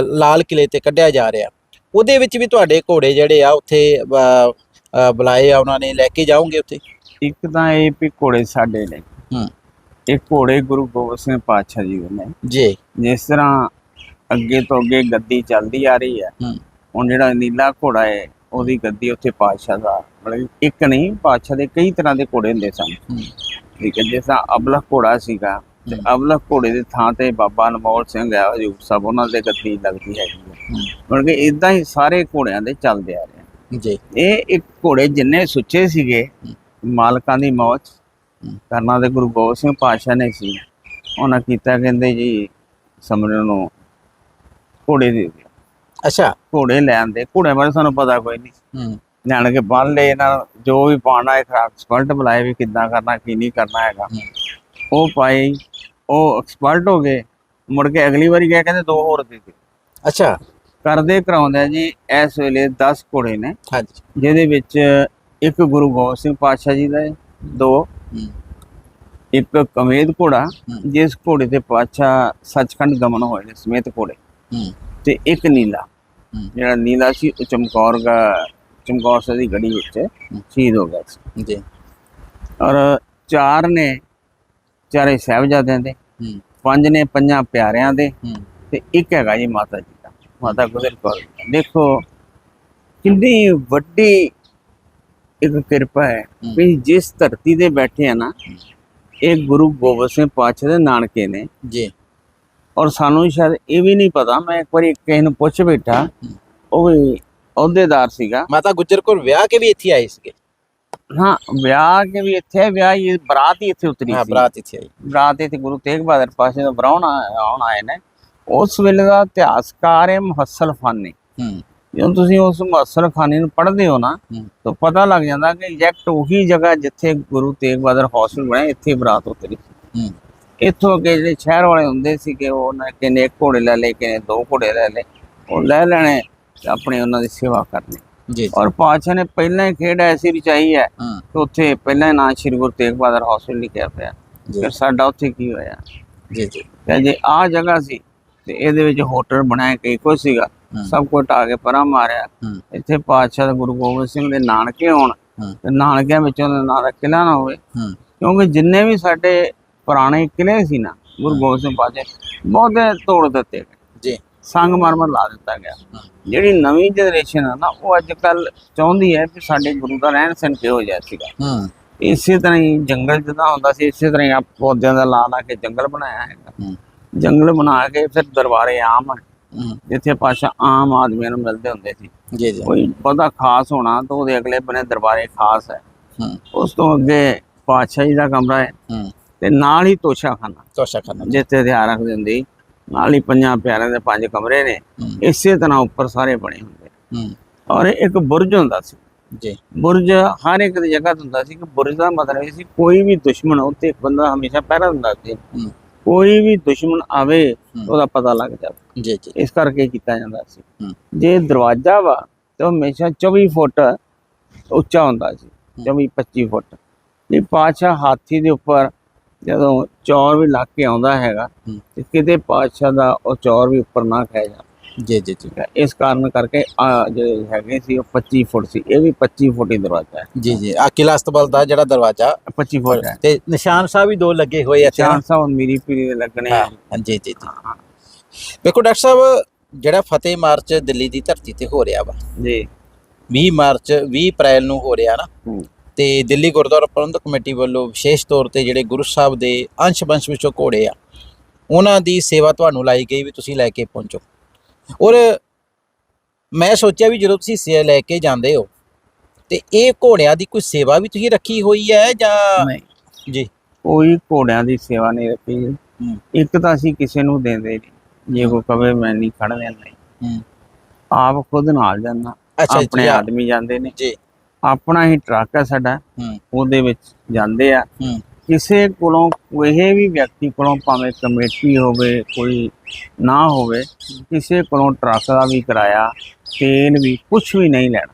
ਲਾਲ ਕਿਲੇ ਤੇ ਕੱਢਿਆ ਜਾ ਰਿਹਾ। ਉਹਦੇ ਵਿੱਚ ਵੀ ਤੁਹਾਡੇ ਘੋੜੇ ਜਿਹੜੇ ਆ ਉੱਥੇ ਬੁਲਾਏ ਆ ਉਹਨਾਂ ਨੇ ਲੈ ਕੇ ਜਾਓਗੇ ਉੱਥੇ? ਇੱਕ ਤਾਂ ਇਹ ਵੀ ਘੋੜੇ ਸਾਡੇ ਨੇ। ਹੂੰ। ਇਹ ਘੋੜੇ ਗੁਰੂ ਗੋਬਿੰਦ ਸਿੰਘ ਪਾਤਸ਼ਾਹ ਜੀ ਦੇ ਨੇ। ਜੀ। ਜਿਸ ਤਰ੍ਹਾਂ ਅੱਗੇ ਤੋਂ ਅੱਗੇ ਗੱਦੀ ਚੱਲਦੀ ਆ ਰਹੀ ਹੈ ਹੁਣ ਜਿਹੜਾ ਨੀਲਾ ਘੋੜਾ ਹੈ ਉਹਦੀ ਗੱਦੀ ਉੱਥੇ ਪਾਤਸ਼ਾਹ ਦਾ ਮਤਲਬ ਇੱਕ ਨਹੀਂ ਪਾਤਸ਼ਾਹ ਦੇ ਕਈ ਤਰ੍ਹਾਂ ਦੇ ਘੋੜੇ ਹੁੰਦੇ ਸਨ। ਠੀਕ ਹੈ ਜਿਸ ਤਰ੍ਹਾਂ ਅਬਲਖ ਘੋੜਾ ਸੀਗਾ ਤੇ ਘੋੜੇ ਦੇ ਥਾਂ ਤੇ ਬਾਬਾ ਅਨਮੋਲ ਸਿੰਘ ਹੈ ਹਜੂਰ ਸਾਹਿਬ ਉਹਨਾਂ ਦੇ ਗੱਦੀ ਲੱਗਦੀ ਹੈਗੀ ਮਤਲਬ ਕਿ ਇਦਾਂ ਹੀ ਸਾਰੇ ਘੋੜਿਆਂ ਦੇ ਚੱਲਦੇ ਆ ਰਹੇ ਆ। ਜੀ। ਇਹ ਇੱਕ ਘੋੜੇ ਜਿੰਨੇ ਸੁੱਚੇ ਸੀਗੇ। ਮਾਲਕਾਂ ਦੀ ਹੂੰ। ਕਰਨਾ ਦੇ ਗੁਰੂ ਗੋਬਿੰਦ ਸਿੰਘ ਪਾਤਸ਼ਾਹ ਨੇ ਸੀ। ਉਹਨਾਂ ਕੀਤਾ ਕਹਿੰਦੇ ਜੀ ਸਮਰਨ ਨੂੰ ਘੋੜੇ ਦੇ ਦਿਓ ਅੱਛਾ। ਘੋੜੇ ਲੈਣ ਦੇ ਘੋੜੇ ਬਾਰੇ ਸਾਨੂੰ ਪਤਾ ਕੋਈ ਨਹੀਂ। ਹੂੰ। ਲੈਣ ਕੇ ਬੰਨ ਲਏ ਇਹਨਾਂ ਜੋ ਵੀ ਪਾਣਾ ਹੈ ਐਕਸਪਰਟ ਬੁਲਾਏ ਵੀ ਕਿੱਦਾਂ ਕਰਨਾ ਕੀ ਨਹੀਂ ਕਰਨਾ ਹੈਗਾ। ਉਹ ਪਾਈ ਉਹ ਐਕਸਪਰਟ ਹੋ ਗਏ ਮੁੜ ਕੇ ਅਗਲੀ ਵਾਰੀ ਗਏ ਕਹਿੰਦੇ ਦੋ ਹੋਰ ਦੇ ਦਿਓ ਅੱਛਾ। ਕਰਦੇ ਕਰਾਉਂਦੇ ਜੀ ਇਸ ਵੇਲੇ 10 ਘੋੜੇ ਨੇ। ਹਾਂਜੀ। ਜਿਹਦੇ ਵਿੱਚ ਇੱਕ ਗੁਰੂ ਗੋਬਿੰਦ ਸਿੰਘ ਪਾਤਸ਼ਾਹ ਜੀ ਦਾ ਹੈ ਦੋ। ਇੱਕ ਕਮੇਦ ਘੋੜਾ। ਜਿਸ ਘੋੜੇ ਤੇ ਪਾਤਸ਼ਾਹ ਸੱਚਖੰਡ ਗਮਨ ਹੋਏ ਨੇ ਸਮੇਤ ਘੋੜੇ। ਤੇ ਇੱਕ ਨੀਲਾ। ਜਿਹੜਾ ਨੀਲਾ ਸੀ ਉਹ ਚਮਕੌਰ ਦਾ ਚਮਕੌਰ ਸਾਹਿਬ ਦੀ ਗੜੀ ਵਿੱਚ ਸ਼ਹੀਦ ਹੋ ਗਿਆ ਸੀ। ਜੀ। ਔਰ ਚਾਰ ਨੇ ਚਾਰੇ ਸਾਹਿਬਜ਼ਾਦਿਆਂ ਦੇ। ਪੰਜ ਨੇ ਪੰਜਾਂ ਪਿਆਰਿਆਂ ਦੇ ਤੇ ਇੱਕ ਹੈਗਾ ਜੀ ਮਾਤਾ ਜੀ ਦਾ ਮਾਤਾ ਗੁਜਰ ਕੌਰ। ਦੇਖੋ ਕਿੰਨੀ ਵੱਡੀ ਇੱਕ ਕਿਰਪਾ ਹੈ। ਵੀ ਜਿਸ ਧਰਤੀ ਤੇ ਬੈਠੇ ਆ ਨਾ ਇਹ ਗੁਰੂ ਗੋਬਿੰਦ ਸਿੰਘ ਪਾਤਸ਼ਾਹ ਦੇ ਨਾਨਕੇ ਨੇ। ਜੀ। ਔਰ ਸਾਨੂੰ ਸ਼ਾਇਦ ਇਹ ਵੀ ਨਹੀਂ ਪਤਾ ਮੈਂ ਇੱਕ ਵਾਰੀ ਕਿਸੇ ਨੂੰ ਪੁੱਛ ਬੈਠਾ ਉਹ ਵੀ ਅਹੁਦੇਦਾਰ ਸੀਗਾ। ਮਾਤਾ ਗੁਜਰ ਕੋਲ ਵਿਆਹ ਕੇ ਵੀ ਇੱਥੇ ਆਏ ਸੀਗੇ? ਹਾਂ ਵਿਆਹ ਕੇ ਵੀ ਇੱਥੇ ਵਿਆਹ ਇਹ ਬਰਾਤ ਹੀ ਇੱਥੇ ਉਤਰੀ ਹਾਂ ਸੀ। ਬਰਾਤ ਇੱਥੇ ਆਈ। ਬਰਾਤ ਇੱਥੇ ਗੁਰੂ ਤੇਗ ਬਹਾਦਰ ਪਾਸ਼ਾ ਦਾ ਬਰਾਉਣ ਆਉਣ ਆਏ ਨੇ। ਉਸ ਵੇਲੇ ਦਾ ਇਤਿਹਾਸਕਾਰ ਹੈ ਮੁਹੱਸਲ ਫਾਨੀ ਹੂੰ। ਜਦੋਂ ਤੁਸੀਂ ਉਸ ਮੁਹੱਸਲ ਖਾਨੇ ਨੂੰ ਪੜ੍ਹਦੇ ਹੋ ਨਾ ਹੂੰ। ਤਾਂ ਪਤਾ ਲੱਗ ਜਾਂਦਾ ਕਿ ਐਗਜ਼ੈਕਟ ਉਹੀ ਜਗ੍ਹਾ ਜਿੱਥੇ ਗੁਰੂ ਤੇਗ ਬਹਾਦਰ ਹੌਸਪੀਟਲ ਬਣਿਆ ਇੱਥੇ ਬਰਾਤ ਉਤਰੀ ਹੂੰ। ਇੱਥੋਂ ਅੱਗੇ ਜਿਹੜੇ ਸ਼ਹਿਰ ਵਾਲੇ ਹੁੰਦੇ ਸੀ ਕਿ ਉਹ ਨਾ ਕਿਨੇ ਘੋੜੇ ਲੈ ਲਏ ਕਿਨੇ ਦੋ ਘੋੜੇ ਲੈ ਲਏ ਉਹ ਲੈ ਲੈਣੇ ਤੇ ਆਪਣੇ ਉਹਨਾਂ ਦੀ ਸੇਵਾ ਕਰਨੀ। ਜੀ ਔਰ ਪਾਤਸ਼ਾਹ ਨੇ ਪਹਿਲਾਂ ਹੀ ਖੇਡ ਐਸੀ ਰਚਾਈ ਹੈ ਕਿ ਉੱਥੇ ਪਹਿਲਾਂ ਹੀ ਨਾਂ ਸ਼੍ਰੀ ਗੁਰੂ ਤੇਗ ਬਹਾਦਰ ਹੌਸਪੀਟਲ ਲਿਖਿਆ ਪਿਆ। ਫਿਰ ਸਾਡਾ ਉੱਥੇ ਕੀ ਹੋਇਆ? ਜੀ ਜੀ। ਆਹ ਜਗ੍ਹਾ ਸੀ ਤੇ ਇਹਦੇ ਵਿੱਚ ਹੋਟਲ ਬਣਾਇਆ ਕਈ ਕੁਛ ਸੀਗਾ। ਸਭ ਕੁਝ ਢਾਹ ਕੇ ਪਰਾਂ ਮਾਰਿਆ। ਇੱਥੇ ਪਾਤਸ਼ਾਹ ਦਾ ਗੁਰੂ ਗੋਬਿੰਦ ਸਿੰਘ ਦੇ ਨਾਨਕੇ ਹੋਣ ਤੇ ਨਾਨਕਿਆਂ ਵਿੱਚੋਂ ਨਾਂ ਦਾ ਕਿਲਾ ਨਾ ਹੋਵੇ। ਕਿਉਂਕਿ ਜਿੰਨੇ ਵੀ ਸਾਡੇ ਪੁਰਾਣੇ ਕਿਲੇ ਸੀ ਨਾ ਗੁਰੂ ਗੋਬਿੰਦ ਸਿੰਘ ਪਾਤਸ਼ਾਹ ਬਹੁਤੇ ਤੋੜ ਦਿੱਤੇ। ਸੰਗ ਮਰਮਰ ਲਾ ਦਿੱਤਾ ਗਿਆ। ਜਿਹੜੀ ਨਵੀਂ ਜਨਰੇਸ਼ਨ ਆ ਨਾ ਉਹ ਅੱਜ ਕੱਲ ਚਾਹੁੰਦੀ ਹੈ ਕਿ ਸਾਡੇ ਗੁਰੂ ਦਾ ਰਹਿਣ ਸਹਿਣ ਕਿਹੋ ਜਿਹਾ ਸੀਗਾ। ਹੂੰ। ਇਸੇ ਤਰ੍ਹਾਂ ਹੀ ਜੰਗਲ ਜਿੱਦਾਂ ਹੁੰਦਾ ਸੀ ਇਸੇ ਤਰ੍ਹਾਂ ਹੀ ਆ ਪੌਦਿਆਂ ਦਾ ਲਾ ਲਾ ਕੇ ਜੰਗਲ ਬਣਾਇਆ ਹੈਗਾ। ਹੂੰ। ਜੰਗਲ ਬਣਾ ਕੇ ਫਿਰ ਦਰਬਾਰੇ ਆਮ ਜਿੱਥੇ ਪਾਸ਼ਾ ਆਮ ਆਦਮੀਆਂ ਨੂੰ ਮਿਲਦੇ ਹੁੰਦੇ ਸੀ। ਜੀ ਜੀ। ਕੋਈ ਪਤਾ ਖਾਸ ਹੋਣਾ ਤਾਂ ਉਹਦੇ ਅਗਲੇ ਬੰਨੇ ਦਰਬਾਰੇ ਖਾਸ ਹੈ। ਉਸ ਤੋਂ ਅੱਗੇ ਪਾਤਸ਼ਾਹ ਜੀ ਦਾ ਕਮਰਾ ਹੈ ਤੇ ਨਾਲ ਹੀ ਤੋਸ਼ਾਖਾਨਾ। ਤੋਸ਼ਾ ਖਾਨਾ ਜਿੱਥੇ ਹਥਿਆਰ ਰੱਖਦੇ ਹੁੰਦੇ ਨਾਲ ਹੀ ਪੰਜਾਂ ਪਿਆਰਿਆਂ ਦੇ ਪੰਜ ਕਮਰੇ ਨੇ। ਇਸੇ ਤਰ੍ਹਾਂ ਉੱਪਰ ਸਾਰੇ ਬਣੇ ਹੁੰਦੇ। ਔਰ ਇੱਕ ਬੁਰਜ ਹੁੰਦਾ ਸੀ। ਜੀ। ਬੁਰਜ ਹਰ ਇੱਕ ਦੀ ਜਗ੍ਹਾ ਹੁੰਦਾ ਸੀ ਕਿ ਬੁਰਜ ਦਾ ਮਤਲਬ ਇਹ ਸੀ ਕੋਈ ਵੀ ਦੁਸ਼ਮਣ ਉੱਤੇ ਇੱਕ ਬੰਦਾ ਹਮੇਸ਼ਾ ਪਹਿਰਾ ਦਿੰਦਾ ਸੀ। ਕੋਈ ਵੀ ਦੁਸ਼ਮਣ ਆਵੇ ਉਹਦਾ ਪਤਾ ਲੱਗ ਜਾਵੇ। ਜੀ ਜੀ। ਇਸ ਕਰਕੇ ਕੀਤਾ ਜਾਂਦਾ ਸੀ। ਜੇ ਦਰਵਾਜ਼ਾ ਵਾ ਤੇ ਹਮੇਸ਼ਾ 24 ਫੁੱਟ ਉੱਚਾ ਹੁੰਦਾ ਸੀ। 24 25 ਫੁੱਟ। ਇਹ ਪਾਤਸ਼ਾਹ ਹਾਥੀ ਦੇ ਉੱਪਰ ਜਦੋਂ ਚੌਰ ਵੀ ਲੱਗ ਕੇ ਆਉਂਦਾ ਹੈਗਾ ਤੇ ਕਿਤੇ ਪਾਤਸ਼ਾਹ ਦਾ ਉਹ ਚੌਰ ਵੀ ਉੱਪਰ ਨਾ ਖਹਿ ਜਾ ਜੀ ਜੀ। ਜੀ ਇਸ ਕਾਰਨ ਕਰਕੇ ਆ ਜਿਹੜੇ ਹੈਗੇ ਸੀ ਉਹ 25 ਫੁੱਟ ਸੀ ਇਹ ਵੀ 25 ਫੁੱਟ ਹੀ ਦਰਵਾਜ਼ਾ ਹੈ। ਜੀ ਜੀ। ਆ ਕਿਲਾ ਅਸਤਬਲ ਦਾ ਜਿਹੜਾ ਦਰਵਾਜ਼ਾ। 25 ਫੁੱਟ ਹੈ। ਤੇ ਨਿਸ਼ਾਨ ਸਾਹਿਬ ਵੀ ਦੋ ਲੱਗੇ ਹੋਏ ਆ ਚਾਰ ਸਾਹਿਬ ਮੀਰੀ ਪੀਰੀ ਦੇ ਲੱਗਣੇ ਆ। ਜੀ ਜੀ ਜੀ। ਵੇਖੋ ਡਾਕਟਰ ਸਾਹਿਬ ਜਿਹੜਾ ਫਤਿਹ ਮਾਰਚ ਦਿੱਲੀ ਦੀ ਧਰਤੀ ਤੇ ਹੋ ਰਿਹਾ ਵਾ। ਜੀ। 20 ਮਾਰਚ 20 ਅਪ੍ਰੈਲ ਨੂੰ ਹੋ ਰਿਹਾ ਨਾ। ਤੇ ਦਿੱਲੀ ਗੁਰਦੁਆਰਾ ਪ੍ਰਬੰਧਕ ਕਮੇਟੀ ਵੱਲੋਂ ਵਿਸ਼ੇਸ਼ ਤੌਰ ਤੇ ਜਿਹੜੇ ਗੁਰੂ ਸਾਹਿਬ ਦੇ ਅੰਸ਼ ਬੰਸ਼ ਵਿੱਚੋਂ ਘੋੜੇ ਆ ਉਹਨਾਂ ਦੀ ਸੇਵਾ ਤੁਹਾਨੂੰ ਲਾਈ ਗਈ ਵੀ ਤੁਸੀਂ ਲੈ ਕੇ ਪਹੁੰਚੋ। ਔਰ ਮੈਂ ਸੋਚਿਆ ਵੀ ਜਦੋਂ ਤੁਸੀਂ ਸੇ ਲੈ ਕੇ ਜਾਂਦੇ ਹੋ ਤੇ ਇਹ ਘੋੜਿਆਂ ਦੀ ਕੋਈ ਸੇਵਾ ਵੀ ਤੁਸੀਂ ਰੱਖੀ ਹੋਈ ਹੈ ਜਾਂ ਨਹੀਂ। ਜੀ? ਕੋਈ ਘੋੜਿਆਂ ਦੀ ਸੇਵਾ ਨਹੀਂ ਰੱਖੀ। ਇੱਕ ਤਾਂ ਅਸੀਂ ਕਿਸੇ ਨੂੰ ਦਿੰਦੇ ਨਹੀਂ। ਜੇ ਕੋਈ ਕਵੇ ਮੈਂ ਨਹੀਂ ਨਹੀਂ। ਹੂੰ। ਆਪ ਖੁਦ ਨਾਲ ਜਾਂਦਾ। ਆਪਣੇ ਆਦਮੀ ਜਾਂਦੇ ਨੇ। ਜੀ। ਆਪਣਾ ਹੀ ਟਰੱਕ ਹੈ ਸਾਡਾ ਉਹਦੇ ਵਿੱਚ ਜਾਂਦੇ ਆ। ਕਿਸੇ ਕੋਲੋਂ ਕੋਈ ਵੀ ਵਿਅਕਤੀ ਕੋਲੋਂ ਭਾਵੇਂ ਕਮੇਟੀ ਹੋਵੇ ਕੋਈ ਨਾ ਹੋਵੇ ਕਿਸੇ ਕੋਲੋਂ ਟਰੱਕ ਦਾ ਵੀ ਕਿਰਾਇਆ ਤੇਲ ਵੀ ਕੁਝ ਵੀ ਨਹੀਂ ਲੈਣਾ।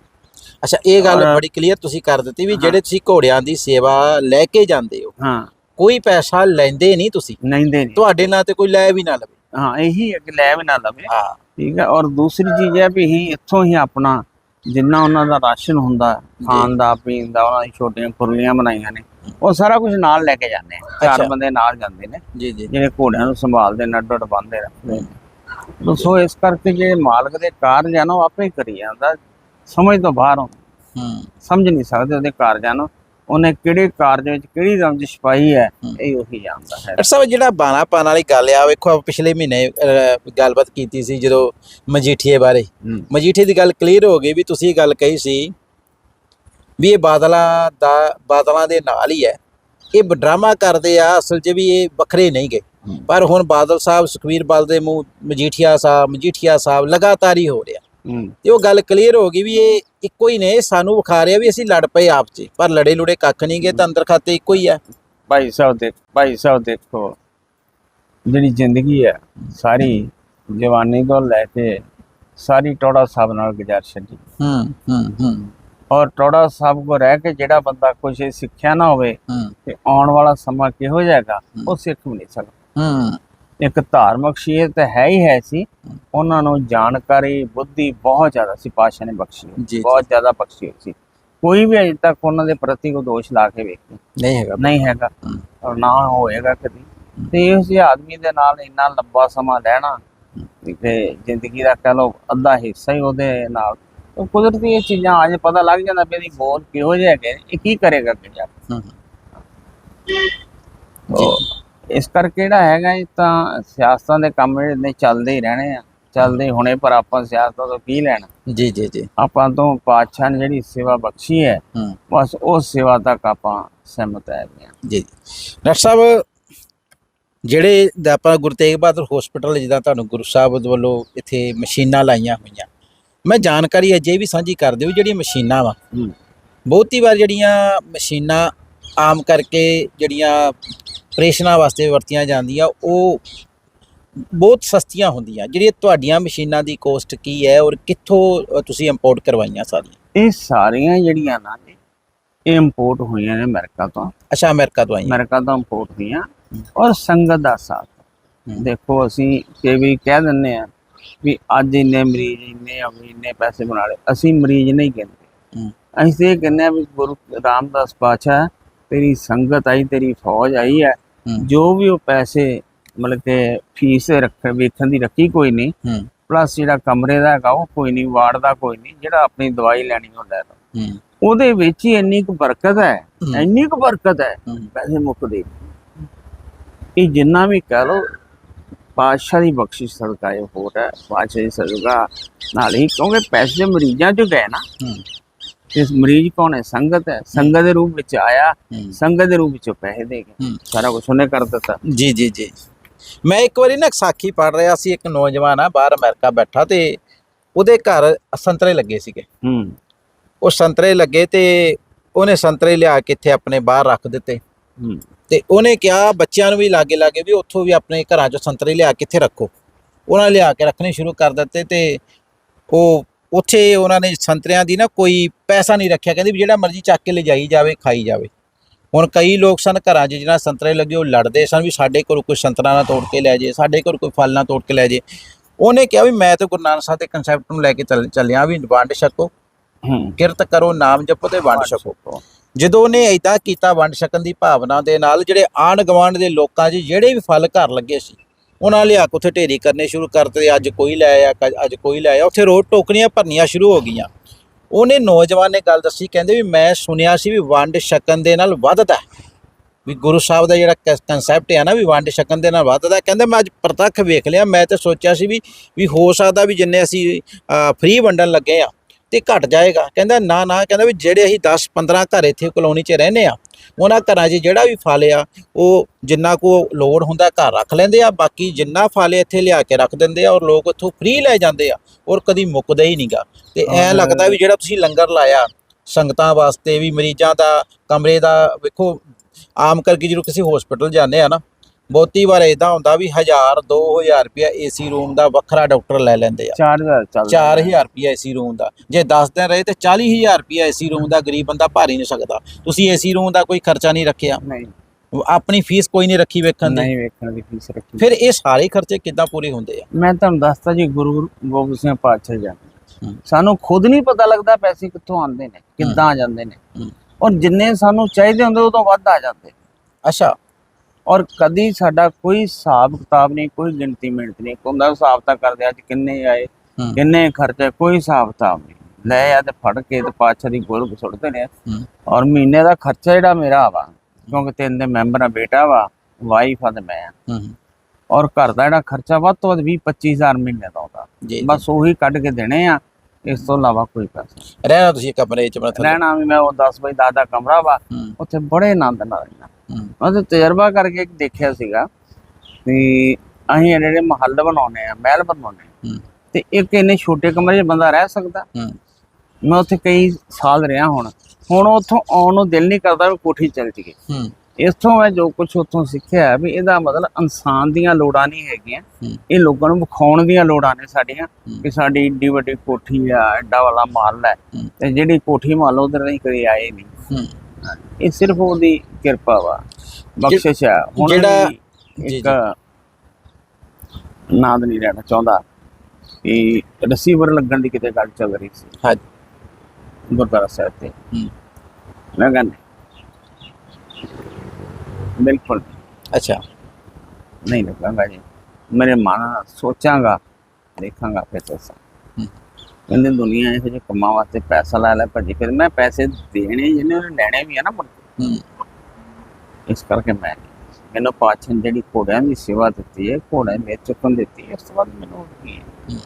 ਅੱਛਾ ਇਹ ਗੱਲ ਬੜੀ ਕਲੀਅਰ ਤੁਸੀਂ ਕਰ ਦਿੱਤੀ ਵੀ। ਜਿਹੜੇ ਤੁਸੀਂ ਘੋੜਿਆਂ ਦੀ ਸੇਵਾ ਲੈ ਕੇ ਜਾਂਦੇ ਹੋ ਹਾਂ। ਕੋਈ ਪੈਸਾ ਲੈਂਦੇ ਨਹੀਂ ਤੁਸੀਂ? ਨਹੀਂ ਦੇ ਨਹੀਂ। ਤੁਹਾਡੇ ਨਾਲ ਤੇ ਕੋਈ ਲੈ ਵੀ ਨਾ ਲਵੇ? ਹਾਂ ਇਹੀ ਹੈ ਕਿ ਲੈ ਵੀ ਨਾ ਲਵੇ। ਹਾਂ। ਠੀਕ ਹੈ ਔਰ ਦੂਸਰੀ ਚੀਜ਼ ਹੈ ਵੀ ਅਸੀਂ ਇੱਥੋਂ ਹੀ ਆਪਣਾ ਜਿੰਨਾ ਉਹਨਾਂ ਦਾ ਰਾਸ਼ਨ ਹੁੰਦਾ ਖਾਣ ਦਾ ਪੀਣ ਦਾ ਉਹਨਾਂ ਦੀ ਛੋਟੀਆਂ ਖੁਰਲੀਆਂ ਬਣਾਈਆਂ ਨੇ ਉਹ ਸਾਰਾ ਕੁਝ ਨਾਲ ਲੈ ਕੇ ਜਾਂਦੇ ਆ। ਚਾਰ। ਬੰਦੇ ਨਾਲ ਜਾਂਦੇ ਨੇ ਜੀ ਜੀ। ਜਿਹੜੇ ਘੋੜਿਆਂ ਨੂੰ ਸੰਭਾਲਦੇ ਨੇ ਅੱਡ ਬੰਨ੍ਹਦੇ ਰੱਖਦੇ ਨੇ ਸੋ ਇਸ ਕਰਕੇ ਜੇ ਮਾਲਕ ਦੇ ਕਾਰਜ ਆ ਨਾ ਉਹ ਆਪੇ ਕਰੀ ਜਾਂਦਾ ਸਮਝ ਤੋਂ ਬਾਹਰ ਹੂੰ। ਸਮਝ ਨਹੀਂ ਸਕਦੇ ਉਹਦੇ ਕਾਰਜਾਂ ਨੂੰ। ਉਹਨੇ ਕਿਹੜੇ ਕਾਰਜ ਵਿੱਚ ਕਿਹੜੀ ਰਮਜ ਪਾਈ ਹੈ ਹੂੰ। ਇਹ ਉਹੀ ਜਾਣਦਾ ਹੈ ਡਾਕਟਰ ਸਾਹਿਬ ਜਿਹੜਾ ਬਾਣਾ ਪਾਣ ਵਾਲੀ ਗੱਲ ਆ ਵੇਖੋ ਆਪਾਂ ਪਿਛਲੇ ਮਹੀਨੇ ਗੱਲਬਾਤ ਕੀਤੀ ਸੀ ਜਦੋਂ ਮਜੀਠੀਏ ਬਾਰੇ ਹੂੰ। ਮਜੀਠੀਏ ਦੀ ਗੱਲ ਕਲੀਅਰ ਹੋ ਗਈ ਵੀ ਤੁਸੀਂ ਗੱਲ ਕਹੀ ਸੀ ਵੀ ਇਹ ਬਾਦਲਾਂ ਦਾ ਬਾਦਲਾਂ ਦੇ ਨਾਲ ਹੀ ਹੈ ਇਹ ਡਰਾਮਾ ਕਰਦੇ ਆ ਅਸਲ 'ਚ ਵੀ ਇਹ ਵੱਖਰੇ ਨਹੀਂ ਗਏ। ਪਰ ਹੁਣ ਬਾਦਲ ਸਾਹਿਬ ਸੁਖਵੀਰ ਬਾਦਲ ਦੇ ਮੂੰਹ ਮਜੀਠੀਆ ਸਾਹਿਬ ਮਜੀਠੀਆ ਸਾਹਿਬ ਲਗਾਤਾਰ ਹੀ ਹੋ ਰਿਹਾ ਤੇ ਉਹ ਗੱਲ ਕਲੀਅਰ ਹੋ ਗਈ ਵੀ ਇਹ ਇੱਕੋ ਹੀ ਨੇ ਸਾਨੂੰ ਵਿਖਾ ਰਿਹਾ ਵੀ ਅਸੀਂ ਲੜ ਪਏ ਆਪ 'ਚ ਪਰ ਲੜੇ ਲੁੜੇ ਕੱਖ ਨਹੀਂ ਗਏ ਤਾਂ ਅੰਦਰ ਖਾਤੇ ਇੱਕੋ ਹੀ ਆ। ਭਾਈ ਸਾਹਿਬ ਦੇਖ ਭਾਈ ਸਾਹਿਬ ਦੇਖੋ ਜਿਹੜੀ ਜ਼ਿੰਦਗੀ ਹੈ ਸਾਰੀ ਜਵਾਨੀ ਤੋਂ ਲੈ ਕੇ ਸਾਰੀ ਟੋੜਾ ਸਾਹਿਬ ਨਾਲ ਗੁਜ਼ਾਰ ਛੱਡੀ ਹੂੰ ਹੂੰ ਹੂੰ। ਔਰ ਟੋੜਾ ਸਾਹਿਬ ਕੋ ਰਹਿ ਕੇ ਜਿਹੜਾ ਬੰਦਾ ਕੁਝ ਸਿੱਖਿਆ ਨਾ ਹੋਵੇ ਤੇ ਆਉਣ ਵਾਲਾ ਸਮਾਂ ਕਿਹੋ ਜਾਏਗਾ ਉਹ ਸਿੱਖ ਵੀ ਨਹੀਂ ਸਕਦਾ। ਹੂੰ। ਇੱਕ ਧਾਰਮਿਕ ਸ਼ੀਅਤ ਹੈ ਹੀ ਹੈ ਸੀ। ਉਹਨਾਂ ਨੂੰ ਜਾਣਕਾਰੀ ਬੁੱਧੀ ਬਹੁਤ ਜ਼ਿਆਦਾ ਸੀ ਪਾਸ਼ਾ ਨੇ ਬਖਸ਼ੀ। ਬਹੁਤ ਜ਼ਿਆਦਾ ਬਖਸ਼ੀ ਹੋਈ ਸੀ। ਕੋਈ ਵੀ ਅਜੇ ਤੱਕ ਉਹਨਾਂ ਦੇ ਪ੍ਰਤੀ ਕੋਈ ਦੋਸ਼ ਲਾ ਕੇ ਵੇਖੇ। ਨਹੀਂ ਹੈਗਾ। ਨਹੀਂ ਹੈਗਾ। ਔਰ ਨਾ ਹੋਏਗਾ ਕਦੀ। ਤੇ ਇਸ ਆਦਮੀ ਦੇ ਨਾਲ ਇੰਨਾ ਲੰਬਾ ਸਮਾਂ ਰਹਿਣਾ ਤੇ ਜ਼ਿੰਦਗੀ ਦਾ ਕਹ ਲਓ ਅੱਧਾ ਹਿੱਸਾ ਹੀ ਉਹਦੇ ਨਾਲ। ਕੁਦਰਤੀ ਇਹ ਚੀਜ਼ਾਂ ਅੱਜ ਪਤਾ ਲੱਗ ਜਾਂਦਾ ਵੀ ਇਹਦੀ ਬੋਲ ਕਿਹੋ ਜਿਹੇ ਨੇ, ਇਹ ਕੀ ਕਰੇਗਾ ਅੱਗੇ ਜਾ ਕੇ ਹੂੰ ਉਹ ਇਸ ਕਰਕੇ ਜਿਹੜਾ ਹੈਗਾ ਇਹ ਤਾਂ ਸਿਆਸਤਾਂ ਦੇ ਕੰਮ ਜਿਹੜੇ ਨੇ ਚੱਲਦੇ ਹੀ ਰਹਿਣੇ ਆ। ਚੱਲਦੇ ਹੋਣੇ ਪਰ ਆਪਾਂ ਸਿਆਸਤਾਂ ਤੋਂ ਕੀ ਲੈਣਾ? ਜੀ ਜੀ ਜੀ। ਆਪਾਂ ਤੋਂ ਪਾਤਸ਼ਾਹ ਨੇ ਜਿਹੜੀ ਸੇਵਾ ਬਖਸ਼ੀ ਹੈ ਬਸ ਉਸ ਸੇਵਾ ਤੱਕ ਆਪਾਂ ਸਹਿਮਤ ਹਾਂ ਜੀ ਜੀ। ਡਾਕਟਰ ਸਾਹਿਬ ਜਿਹੜੇ ਆਪਾਂ ਗੁਰੂ ਤੇਗ ਬਹਾਦਰ ਹਸਪੀਟਲ ਜਿੱਦਾਂ ਤੁਹਾਨੂੰ ਗੁਰੂ ਸਾਹਿਬ ਵੱਲੋਂ ਇੱਥੇ ਮਸ਼ੀਨਾਂ ਲਾਈਆਂ ਹੋਈਆਂ ਮੈਂ ਜਾਣਕਾਰੀ ਅਜੇ ਵੀ ਸਾਂਝੀ ਕਰ ਦਿਓ ਜਿਹੜੀਆਂ ਮਸ਼ੀਨਾਂ ਵਾ। ਬਹੁਤੀ ਵਾਰ ਜਿਹੜੀਆਂ ਮਸ਼ੀਨਾਂ ਆਮ ਕਰਕੇ ਜਿਹੜੀਆਂ ਆਪਰੇਸ਼ਨਾਂ ਵਾਸਤੇ ਵਰਤੀਆਂ ਜਾਂਦੀਆਂ ਉਹ ਬਹੁਤ ਸਸਤੀਆਂ ਹੁੰਦੀਆਂ। ਜਿਹੜੀਆਂ ਤੁਹਾਡੀਆਂ ਮਸ਼ੀਨਾਂ ਦੀ ਕੋਸਟ ਕੀ ਹੈ ਔਰ ਕਿੱਥੋਂ ਤੁਸੀਂ ਇੰਪੋਰਟ ਕਰਵਾਈਆਂ ਸਾਰੀਆਂ? ਇਹ ਸਾਰੀਆਂ ਜਿਹੜੀਆਂ ਨਾ ਇਹ ਇੰਪੋਰਟ ਹੋਈਆਂ ਨੇ ਅਮਰੀਕਾ ਤੋਂ। ਅੱਛਾ ਅਮਰੀਕਾ ਤੋਂ ਆਈਆਂ। ਅਮਰੀਕਾ ਤੋਂ ਇੰਪੋਰਟ ਹੋਈਆਂ। ਔਰ ਸੰਗਤ ਦਾ ਸਾਥ। ਦੇਖੋ ਅਸੀਂ ਕਈ ਵੀ ਕਹਿ ਦਿੰਨੇ ਆ ਵੀ ਅੱਜ ਇੰਨੇ ਮਰੀਜ਼ ਇੰਨੇ ਗਏ ਇੰਨੇ ਪੈਸੇ ਬਣਾ ਲਏ। ਅਸੀਂ ਮਰੀਜ਼ ਨਹੀਂ ਕਹਿੰਦੇ। ਅਸੀਂ ਇਹ ਕਹਿੰਦੇ ਆ ਵੀ ਗੁਰੂ ਰਾਮਦਾਸ ਪਾਤਸ਼ਾਹ ਤੇਰੀ ਸੰਗਤ ਆਈ ਤੇਰੀ ਫੌਜ ਆਈ ਹੂੰ। ਜੋ ਵੀ ਉਹ ਪੈਸੇ ਮਤਲਬ ਕਿ ਫੀਸ ਰੱਖ ਵੇਖਣ ਦੀ ਰੱਖੀ ਕੋਈ ਨਹੀਂ। ਪਲੱਸ ਜਿਹੜਾ ਕਮਰੇ ਦਾ ਹੈਗਾ ਉਹ ਕੋਈ ਨਹੀਂ ਵਾਰਡ ਦਾ ਕੋਈ ਨਹੀਂ ਜਿਹੜਾ ਆਪਣੀ ਦਵਾਈ ਲੈਣੀ ਉਹ ਲੈ ਲਓ। ਹੂੰ। ਉਹਦੇ ਵਿੱਚ ਹੀ ਇੰਨੀ ਕੁ ਬਰਕਤ ਹੈ। ਇੰਨੀ ਕੁ ਬਰਕਤ ਹੈ ਪੈਸੇ ਮੁੱਕਦੇ ਇਹ ਜਿੰਨਾ ਵੀ ਕਹਿ ਲੋ ਪਾਤਸ਼ਾਹ ਦੀ ਬਖਸ਼ਿਸ਼ ਸਦਕਾ ਇਹ ਹੋ ਰਿਹਾ ਪਾਤਸ਼ਾਹ ਦੀ ਸਦਕਾ ਨਾਲ ਹੀ ਕਿਉਂਕਿ ਪੈਸੇ ਮਰੀਜ਼ਾਂ ਚ ਗਏ ਨਾ। ਇਸ ਮਰੀਜ਼ ਕੌਣ ਹੈ? ਸੰਗਤ ਹੈ। ਸੰਗਤ ਦੇ ਰੂਪ ਵਿੱਚ ਆਇਆ। ਸੰਗਤ ਦੇ ਰੂਪ ਵਿੱਚ ਪੈਸੇ ਦੇ ਹੂੰ। ਸਾਰਾ ਕੁਝ ਉਹਨੇ ਕਰ ਦਿੱਤਾ। ਜੀ ਜੀ ਜੀ। ਮੈਂ ਇੱਕ ਵਾਰੀ ਨਾ ਸਾਖੀ ਪੜ ਰਿਹਾ ਸੀ। ਇੱਕ ਨੌਜਵਾਨ ਆ ਬਾਹਰ ਅਮਰੀਕਾ ਬੈਠਾ ਤੇ ਉਹਦੇ ਘਰ ਸੰਤਰੇ ਲੱਗੇ ਸੀਗੇ। ਹੂੰ। ਉਹ ਸੰਤਰੇ ਲੱਗੇ ਤੇ ਉਹਨੇ ਸੰਤਰੇ ਲਿਆ ਕੇ ਇੱਥੇ ਆਪਣੇ ਬਾਹਰ ਰੱਖ ਦਿੱਤੇ। ਤੇ ਉਹਨੇ ਕਿਹਾ ਬੱਚਿਆਂ ਨੂੰ ਵੀ ਲਾਗੇ ਲਾਗੇ ਵੀ ਉੱਥੋਂ ਵੀ ਆਪਣੇ ਘਰਾਂ 'ਚੋਂ ਸੰਤਰੇ ਲਿਆ ਕੇ ਇੱਥੇ ਰੱਖੋ। ਉਹਨਾਂ ਲਿਆ ਕੇ ਰੱਖਣੇ ਸ਼ੁਰੂ ਕਰ ਦਿੱਤੇ ਤੇ ਉਹ ਉੱਥੇ ਉਹਨਾਂ ਨੇ ਸੰਤਰਿਆਂ ਦੀ ਨਾ ਕੋਈ ਪੈਸਾ ਨਹੀਂ ਰੱਖਿਆ। ਕਹਿੰਦੇ ਵੀ ਜਿਹੜਾ ਮਰਜ਼ੀ ਚੱਕ ਕੇ ਲਿਜਾਈ ਜਾਵੇ ਖਾਈ ਜਾਵੇ। ਹੁਣ ਕਈ ਲੋਕ ਸਨ ਘਰਾਂ 'ਚ ਜਿਹਨਾਂ ਸੰਤਰੇ ਲੱਗੇ ਉਹ ਲੜਦੇ ਸਨ ਵੀ ਸਾਡੇ ਕੋਲ ਕੋਈ ਸੰਤਰਾ ਨਾ ਤੋੜ ਕੇ ਲੈ ਜੇ ਸਾਡੇ ਕੋਲ ਕੋਈ ਫਲ ਨਾ ਤੋੜ ਕੇ ਲੈ ਜੇ ਉਹਨੇ ਕਿਹਾ ਵੀ ਮੈਂ ਤੇ ਗੁਰੂ ਨਾਨਕ ਸਾਹਿਬ ਦੇ ਕਨਸੈਪਟ ਨੂੰ ਲੈ ਕੇ ਚੱਲ ਚੱਲਿਆ ਵੀ ਵੰਡ ਛਕੋ। ਕਿਰਤ ਕਰੋ ਨਾਮ ਜਪੋ ਤੇ ਵੰਡ ਛਕੋ। ਜਦੋਂ ਉਹਨੇ ਐਦਾਂ ਕੀਤਾ ਵੰਡ ਛਕਣ ਦੀ ਭਾਵਨਾ ਦੇ ਨਾਲ ਜਿਹੜੇ ਆਂਢ ਗੁਆਂਢ ਦੇ ਲੋਕਾਂ 'ਚ ਜਿਹੜੇ ਵੀ ਫਲ ਘਰ ਲੱਗੇ ਸੀ ਉਹਨਾਂ ਲਿਆ ਕੇ ਉੱਥੇ ਢੇਰੀ ਕਰਨੇ ਸ਼ੁਰੂ ਕਰਤੇ, ਅੱਜ ਕੋਈ ਲੈ ਆ ਅੱਜ ਕੋਈ ਲੈ ਆ ਉੱਥੇ ਰੋਜ਼ ਟੋਕਰੀਆਂ ਭਰਨੀਆਂ ਸ਼ੁਰੂ ਹੋ ਗਈਆਂ। ਉਹਨੇ ਨੌਜਵਾਨ ਨੇ ਗੱਲ ਦੱਸੀ, ਕਹਿੰਦੇ ਵੀ ਮੈਂ ਸੁਣਿਆ ਸੀ ਵੀ ਵੰਡ ਛਕਣ ਦੇ ਨਾਲ ਵੱਧਦਾ ਵੀ ਗੁਰੂ ਸਾਹਿਬ ਦਾ ਜਿਹੜਾ ਕਨਸੈਪਟ ਹੈ ਨਾ ਵੀ ਵੰਡ ਛਕਣ ਦੇ ਨਾਲ ਵੱਧਦਾ ਹੈ। ਕਹਿੰਦੇ ਮੈਂ ਅੱਜ ਪ੍ਰਤੱਖ ਵੇਖ ਲਿਆ, ਮੈਂ ਤੇ ਸੋਚਿਆ ਸੀ ਵੀ ਵੀ ਹੋ ਸਕਦਾ ਵੀ ਜਿੰਨੇ ਅਸੀਂ ਫ੍ਰੀ ਵੰਡਣ ਲੱਗੇ ਆ ਤੇ ਘਟ ਜਾਏਗਾ। ਕਹਿੰਦਾ ਨਾ ਨਾ, ਕਹਿੰਦਾ ਵੀ ਜਿਹੜੇ ਅਸੀਂ 10 15 ਘਰ ਇੱਥੇ ਕਲੋਨੀ 'ਚ ਰਹਿੰਦੇ ਆ ਉਹਨਾਂ ਘਰਾਂ 'ਚ ਜਿਹੜਾ ਵੀ ਫਲ ਆ ਉਹ ਜਿੰਨਾ ਕੋ ਲੋੜ ਹੁੰਦਾ ਘਰ ਰੱਖ ਲੈਂਦੇ ਆ ਬਾਕੀ ਜਿੰਨਾ ਫਲ ਇੱਥੇ ਲਿਆ ਕੇ ਰੱਖ ਦਿੰਦੇ ਆ ਔਰ ਲੋਕ ਇੱਥੋਂ ਫ੍ਰੀ ਲੈ ਜਾਂਦੇ ਆ ਔਰ ਕਦੀ ਮੁੱਕਦਾ ਹੀ ਨਹੀਂਗਾ ਤੇ ਐ ਲੱਗਦਾ ਵੀ ਜਿਹੜਾ ਤੁਸੀਂ ਲੰਗਰ ਲਾਇਆ ਸੰਗਤਾਂ ਵਾਸਤੇ ਵੀ ਮਰੀਜ਼ਾਂ ਦਾ ਕਮਰੇ ਦਾ ਵੇਖੋ ਆਮ ਕਰਕੇ ਜਦੋਂ ਕਿਸੇ ਹਸਪੀਟਲ ਜਾਂਦੇ ਆ ਨਾ ਬਹੁਤੀ ਵਾਰ ਇਦਾਂ ਹੁੰਦਾ ਵੀ 1000 2000 ਰੁਪਇਆ ਏਸੀ ਰੂਮ ਦਾ ਵੱਖਰਾ ਡਾਕਟਰ ਲੈ ਲੈਂਦੇ ਆ। 4000 ਚੱਲ 4000 ਰੁਪਇਆ ਏਸੀ ਰੂਮ ਦਾ। ਜੇ 10 ਦਿਨ ਰਹੇ ਤੇ 40000 ਰੁਪਇਆ ਏਸੀ ਰੂਮ ਦਾ ਗਰੀਬ ਬੰਦਾ ਭਰ ਨਹੀਂ ਸਕਦਾ। ਤੁਸੀਂ ਏਸੀ ਰੂਮ ਦਾ ਕੋਈ ਖਰਚਾ ਨਹੀਂ ਰੱਖਿਆ। ਨਹੀਂ। ਆਪਣੀ ਫੀਸ ਕੋਈ ਨਹੀਂ ਰੱਖੀ ਵੇਖਣ ਦੀ। ਨਹੀਂ ਵੇਖਣ ਦੀ ਫੀਸ ਰੱਖੀ। ਫਿਰ ਇਹ ਸਾਰੇ ਖਰਚੇ ਕਿੱਦਾਂ ਪੂਰੇ ਹੁੰਦੇ ਆ? ਮੈਂ ਤੁਹਾਨੂੰ ਦੱਸਤਾ ਜੀ ਗੁਰੂ ਗੋਬਿੰਦ ਸਿੰਘ ਪਾਤਸ਼ਾਹ ਜੀ। ਸਾਨੂੰ ਖੁਦ ਨਹੀਂ ਪਤਾ ਲੱਗਦਾ ਪੈਸੇ ਕਿੱਥੋਂ ਆਉਂਦੇ ਨੇ ਕਿੱਦਾਂ ਆ ਜਾਂਦੇ ਨੇ। ਔਰ ਜਿੰਨੇ ਸਾਨੂੰ ਚਾਹੀਦੇ ਹੁੰਦੇ ਉਹ ਤੋਂ ਵੱਧ ਆ ਜਾਂਦੇ ਅੱਛਾ। ਔਰ ਕਦੀ ਸਾਡਾ ਕੋਈ ਹਿਸਾਬ ਕਿਤਾਬ ਨਹੀਂ ਕੋਈ ਗਿਣਤੀ ਮਿੰਟ ਨਹੀਂ ਹੁੰਦਾ ਹਿਸਾਬ ਤਾਂ ਕਰਦੇ ਅੱਜ ਕਿੰਨੇ ਆਏ। ਕਿੰਨੇ ਖਰਚੇ ਕੋਈ ਹਿਸਾਬ ਕਿਤਾਬ ਨਹੀਂ। ਲੈ ਆ ਤੇ ਫੜ ਕੇ ਤੇ ਪਾਤਸ਼ਾਹ ਦੀ ਗੋਲ ਸੁੱਟਦੇ ਨੇ। ਔਰ ਮਹੀਨੇ ਦਾ ਖਰਚਾ ਜਿਹੜਾ ਮੇਰਾ ਵਾ ਕਿਉਂਕਿ ਤਿੰਨ ਦੇ ਮੈਂਬਰ ਆ ਬੇਟਾ ਵਾ ਵਾਈਫ ਆ ਤੇ ਮੈਂ ਔਰ ਘਰ ਦਾ ਜਿਹੜਾ ਖਰਚਾ ਵੱਧ ਤੋਂ ਵੱਧ 20 25000 ਮਹੀਨੇ ਦਾ ਆਉਂਦਾ ਬਸ ਉਹੀ ਕੱਢ ਕੇ ਦੇਣੇ ਆ ਇਸ ਤੋਂ ਇਲਾਵਾ ਕੋਈ ਪੈਸਾ। ਰਹਿਣਾ ਤੁਸੀਂ ਕਮਰੇ ਚ ਰਹਿਣਾ ਵੀ ਮੈਂ ਉਹ 10 ਬਾਈ 10 ਦਾ ਕਮਰਾ ਵਾ ਉੱਥੇ ਬੜੇ ਆਨੰਦ ਨਾਲ ਰਹਿਣਾ। ਮੈਂ ਤੇ ਤਜਰਬਾ ਕਰਕੇ ਇੱਕ ਦੇਖਿਆ ਸੀਗਾ ਵੀ ਅਸੀਂ ਇਹ ਜਿਹੜੇ ਮਹੱਲ ਬਣਾਉਨੇ ਆ ਮਹਿਲ ਬਣਾਉਨੇ ਤੇ ਇੱਕ ਇੰਨੇ ਛੋਟੇ ਕਮਰੇ 'ਚ ਬੰਦਾ ਰਹਿ ਸਕਦਾ। ਮੈਂ ਉੱਥੇ ਕਈ ਸਾਲ ਰਿਹਾ ਹੁਣ। ਹੁਣ ਉੱਥੋਂ ਆਉਣ ਨੂੰ ਦਿਲ ਨਹੀਂ ਕਰਦਾ ਵੀ ਕੋਠੀ ਚੱਲ ਜੀਏ ਤੋਂ ਮੈਂ ਜੋ ਕੁਝ ਉੱਥੋਂ ਸਿੱਖਿਆ ਵੀ ਇਹਦਾ ਮਤਲਬ ਇਨਸਾਨ ਦੀਆਂ ਲੋੜਾਂ ਨਹੀਂ ਹੈਗੀਆਂ। ਇਹ ਲੋਕਾਂ ਨੂੰ ਵਿਖਾਉਣ ਦੀਆਂ ਲੋੜਾਂ ਨੇ ਸਾਡੀਆਂ। ਕਿ ਸਾਡੀ ਏਡੀ ਵੱਡੀ ਕੋਠੀ ਆ ਐਡਾ ਵਾਲਾ ਮਹੱਲ ਹੈ। ਤੇ ਜਿਹੜੀ ਕੋਠੀ ਮਹੱਲ ਉਧਰ ਨਹੀਂ ਕਦੀ ਆਏ ਨਹੀਂ। ਇਹ ਸਿਰਫ ਉਹਦੀ ਕਿਰਪਾ ਵਾ। ਬਖਸ਼ਿਸ਼ ਆ। ਹੁਣ ਜਿਹੜਾ- ਇੱਕ ਨਾਦ ਨਹੀਂ ਲੈਣਾ ਚਾਹੁੰਦਾ ਕਿ ਰਿਸੀਵਰ ਲੱਗਣ ਦੀ ਕਿਤੇ ਗੱਲ ਚੱਲ ਰਹੀ ਸੀ। ਹਾਂਜੀ। ਗੁਰਦੁਆਰਾ ਸਾਹਿਬ ਤੇ। ਕਹਿੰਦਾ ਬਿਲਕੁਲ। ਅੱਛਾ। ਨਹੀਂ ਲੱਗਾਂਗਾ ਜੀ। ਮੇਰੇ ਮਨ ਸੋਚਾਂਗਾ ਦੇਖਾਂਗਾ ਫਿਰ ਹੂੰ। ਕਹਿੰਦੇ ਦੁਨੀਆ ਇਹੋ ਜਿਹੇ ਕੰਮਾਂ ਵਾਸਤੇ ਪੈਸਾ ਲਾ ਲੈ ਭੱਜੀ ਫਿਰ ਮੈਂ ਪੈਸੇ ਦੇਣੇ ਜਿਹਨੇ ਉਹਨੇ ਲੈਣੇ ਵੀ ਆ ਨਾ ਮੁੜ ਕੇ। ਇਸ ਕਰਕੇ ਮੈਂ। ਮੈਨੂੰ ਪਾਛਨ ਜਿਹੜੀ ਘੋੜਿਆਂ ਦੀ ਸੇਵਾ ਦਿੱਤੀ ਹੈ ਘੋੜੇ ਮੇਰੇ ਚੁੱਕਣ ਦਿੱਤੀ ਹੈ ਇਸ ਤੋਂ ਬਾਅਦ ਮੈਨੂੰ ਹੈ ਹੂੰ।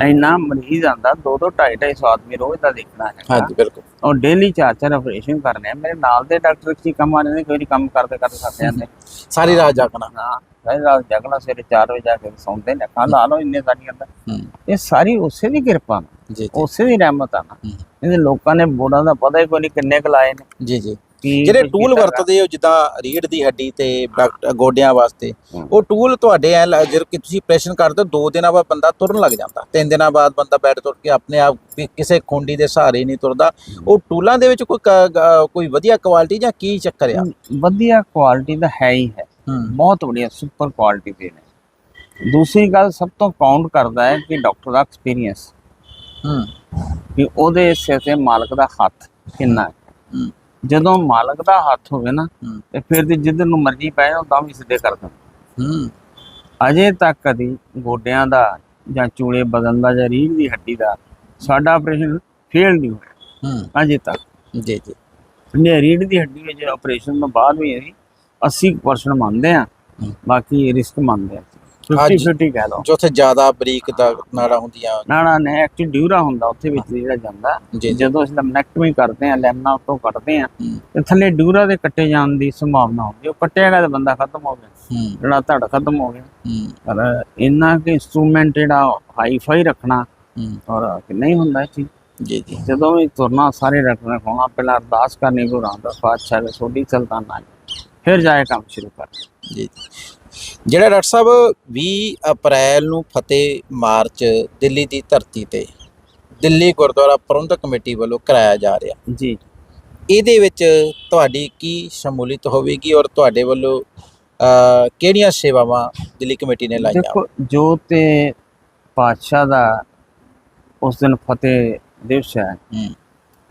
ਇੰਨਾ ਮਰੀਜ਼ ਆਂਦਾ ਦੋ ਦੋ ਢਾਈ ਢਾਈ ਸੌ ਆਦਮੀ ਰੋਜ਼ ਦਾ ਦੇਖਣਾ ਹੈ ਹਾਂਜੀ ਬਿਲਕੁਲ। ਔਰ ਡੇਲੀ ਚਾਰ ਚਾਰ ਆਪਰੇਸ਼ਨ ਕਰਨੇ ਆ। ਮੇਰੇ ਨਾਲ ਦੇ ਡਾਕਟਰ ਕੀ ਕੰਮ ਆ ਜਾਂਦੇ ਕੋਈ ਕੰਮ ਕਰਦੇ ਕਰਦੇ ਥੱਕ ਜਾਂਦੇ। ਸਾਰੀ ਰਾਤ ਜਾਗਣਾ। ਹਾਂ ਸਾਰੀ ਰਾਤ ਜਗਣਾ ਸਵੇਰੇ 4 ਵਜੇ ਜਾ ਕੇ ਸੌਂਦੇ ਨੇ। ਅੱਖਾਂ ਲਾ ਲਓ ਇੰਨੇ ਸਾਰੀਆਂ ਦਾ ਇਹ ਸਾਰੀ ਉਸੇ ਦੀ ਕਿਰਪਾ ਨਾਲ ਜੀ ਜੀ। ਉਸੇ ਦੀ ਰਹਿਮਤ ਆ ਨਾ। ਇਹਦੇ ਲੋਕਾਂ ਨੇ ਬੋੜਾਂ ਦਾ ਪਤਾ ਹੀ ਕੋਈ ਨਹੀਂ ਕਿੰਨੇ ਕੁ ਲਾਏ ਨੇ। ਜੀ ਜੀ। ਜਿਹੜੇ ਟੂਲ ਵਰਤਦੇ ਹੋ ਜਿੱਦਾਂ ਰੀੜ ਦੀ ਹੱਡੀ ਤੇ ਗੋਡਿਆਂ ਵਾਸਤੇ। ਉਹ ਟੂਲ ਤੁਹਾਡੇ ਐ ਜਦ ਕਿ ਤੁਸੀਂ ਆਪਰੇਸ਼ਨ ਕਰਦੇ ਹੋ ਦੋ ਦਿਨਾਂ ਬਾਅਦ ਬੰਦਾ ਤੁਰਨ ਲੱਗ ਜਾਂਦਾ। ਤਿੰਨ ਦਿਨਾਂ ਬਾਅਦ ਬੰਦਾ ਬੈੱਡ ਤੁਰ ਕੇ ਆਪਣੇ ਆਪ ਕਿਸੇ ਖੁੰਡੀ ਦੇ ਸਹਾਰੇ ਨਹੀਂ ਤੁਰਦਾ। ਉਹ ਟੂਲਾਂ ਦੇ ਵਿੱਚ ਕੋਈ ਕੋਈ ਵਧੀਆ ਕੁਆਲਿਟੀ ਜਾਂ ਕੀ ਚੱਕਰ ਆ? ਵਧੀਆ ਕੁਆਲਿਟੀ ਦਾ ਹੈ ਹੀ ਹੈ। ਬਹੁਤ ਵਧੀਆ ਸੁਪਰ ਕੁਆਲਿਟੀ ਦੇ ਨੇ। ਦੂਸਰੀ ਗੱਲ ਸਭ ਤੋਂ ਕਾਊਂਟ ਕਰਦਾ ਹੈ ਕਿ ਡਾਕਟਰ ਦਾ ਐਕਸਪੀਰੀਅੰਸ ਹੂੰ। ਕਿ ਉਹਦੇ ਸਿਰ ਤੇ ਮਾਲਕ ਦਾ ਹੱਥ ਕਿੰਨਾ ਹੂੰ। ਜਦੋਂ ਮਾਲਕ ਦਾ ਹੱਥ ਹੋਵੇ ਨਾ ਤੇ ਫਿਰ ਤੇ ਜਿੱਧਰ ਨੂੰ ਮਰਜ਼ੀ ਪੈ ਜਾਓ ਤਾਂ ਵੀ ਸਿੱਧੇ ਕਰ ਦਿੰਦਾ ਹੂੰ। ਅਜੇ ਤੱਕ ਕਦੀ ਗੋਡਿਆਂ ਦਾ ਜਾਂ ਚੂਲੇ ਬਦਲਣ ਦਾ ਜਾਂ ਰੀੜ੍ਹ ਦੀ ਹੱਡੀ ਦਾ ਸਾਡਾ ਆਪਰੇਸ਼ਨ ਫੇਲ ਨਹੀਂ ਹੋਇਆ। ਹੂੰ। ਅਜੇ ਤੱਕ। ਜੀ ਜੀ। ਨੇ ਰੀੜ੍ਹ ਦੀ ਹੱਡੀ ਵਿੱਚ ਆਪਰੇਸ਼ਨ ਤੋਂ ਬਾਅਦ ਵੀ ਅਸੀਂ 80% ਮੰਨਦੇ ਆ। ਬਾਕੀ ਰਿਸਕ ਮੰਨਦੇ ਆ 50 ਹਾਂਜੀ। 50 ਕਹਿ ਲਓ। ਜੋ ਉੱਥੇ ਜ਼ਿਆਦਾ ਬਰੀਕ ਦਾ ਨਾੜਾ ਹੁੰਦੀਆਂ। ਨਾ ਨਾ ਨੇ ਐਕਚੁਅਲੀ ਡਿਊਰਾ ਹੁੰਦਾ ਉੱਥੇ ਵਿੱਚ ਜਿਹੜਾ ਜਾਂਦਾ। ਜੀ ਜੀ। ਜਦੋਂ ਅਸੀਂ ਲੈਮਨੈਕਟਮੀ ਕਰਦੇ ਆ ਲੈਮਨਾ ਉੱਤੋਂ ਕੱਟਦੇ ਆ ਹੂੰ। ਤੇ ਥੱਲੇ ਡਿਊਰਾ ਦੇ ਕੱਟੇ ਜਾਣ ਦੀ ਸੰਭਾਵਨਾ ਹੁੰਦੀ ਹੈ। ਉਹ ਕੱਟਿਆ ਗਿਆ ਤਾਂ ਬੰਦਾ ਖਤਮ ਹੋ ਗਿਆ। ਹੂੰ। ਜਿਹੜਾ ਧੜ ਖਤਮ ਹੋ ਗਿਆ। ਹੂੰ। ਪਰ ਇੰਨਾ ਕਿ ਇੰਸਟਰੂਮੈਂਟ ਜਿਹੜਾ ਹਾਈ ਫਾਈ ਰੱਖਣਾ ਹੂੰ। ਔਰ ਕਿ ਨਹੀਂ ਹੁੰਦਾ ਇਹ ਚੀਜ਼। ਜੀ ਜੀ। ਜਦੋਂ ਵੀ ਤੁਰਨਾ ਸਾਰੇ ਰੱਖਣਾ ਹੋਣਾ ਪਹਿਲਾਂ ਅਰਦਾਸ ਕਰਨੀ ਗੁਰੂ ਰਾਮਦਾਸ ਪਾਤਸ਼ਾਹ ਦੇ ਸੋਢੀ ਸੁਲਤਾਨਾ ਫਿਰ ਜਾਏ ਕੰਮ ਸ਼ੁਰੂ ਕਰ। ਜੀ। ਜਿਹੜਾ ਡਾਕਟਰ ਸਾਹਿਬ 20 ਅਪ੍ਰੈਲ ਨੂੰ ਫਤਿਹ ਮਾਰਚ ਦਿੱਲੀ ਦੀ ਧਰਤੀ ਤੇ ਦਿੱਲੀ ਗੁਰਦੁਆਰਾ ਪ੍ਰਬੰਧਕ ਕਮੇਟੀ ਵੱਲੋਂ ਕਰਾਇਆ ਜਾ ਰਿਹਾ। ਜੀ। ਇਹਦੇ ਵਿੱਚ ਤੁਹਾਡੀ ਕੀ ਸ਼ਮੂਲੀਅਤ ਹੋਵੇਗੀ ਔਰ ਤੁਹਾਡੇ ਵੱਲੋਂ ਕਿਹੜੀਆਂ ਸੇਵਾਵਾਂ ਦਿੱਲੀ ਕਮੇਟੀ ਨੇ ਲਾਈਆਂ? ਦੇਖੋ ਜੋ ਤੇ ਪਾਤਸ਼ਾਹ ਦਾ ਉਸ ਦਿਨ ਫਤਿਹ ਦਿਵਸ ਹੈ ਹੂੰ।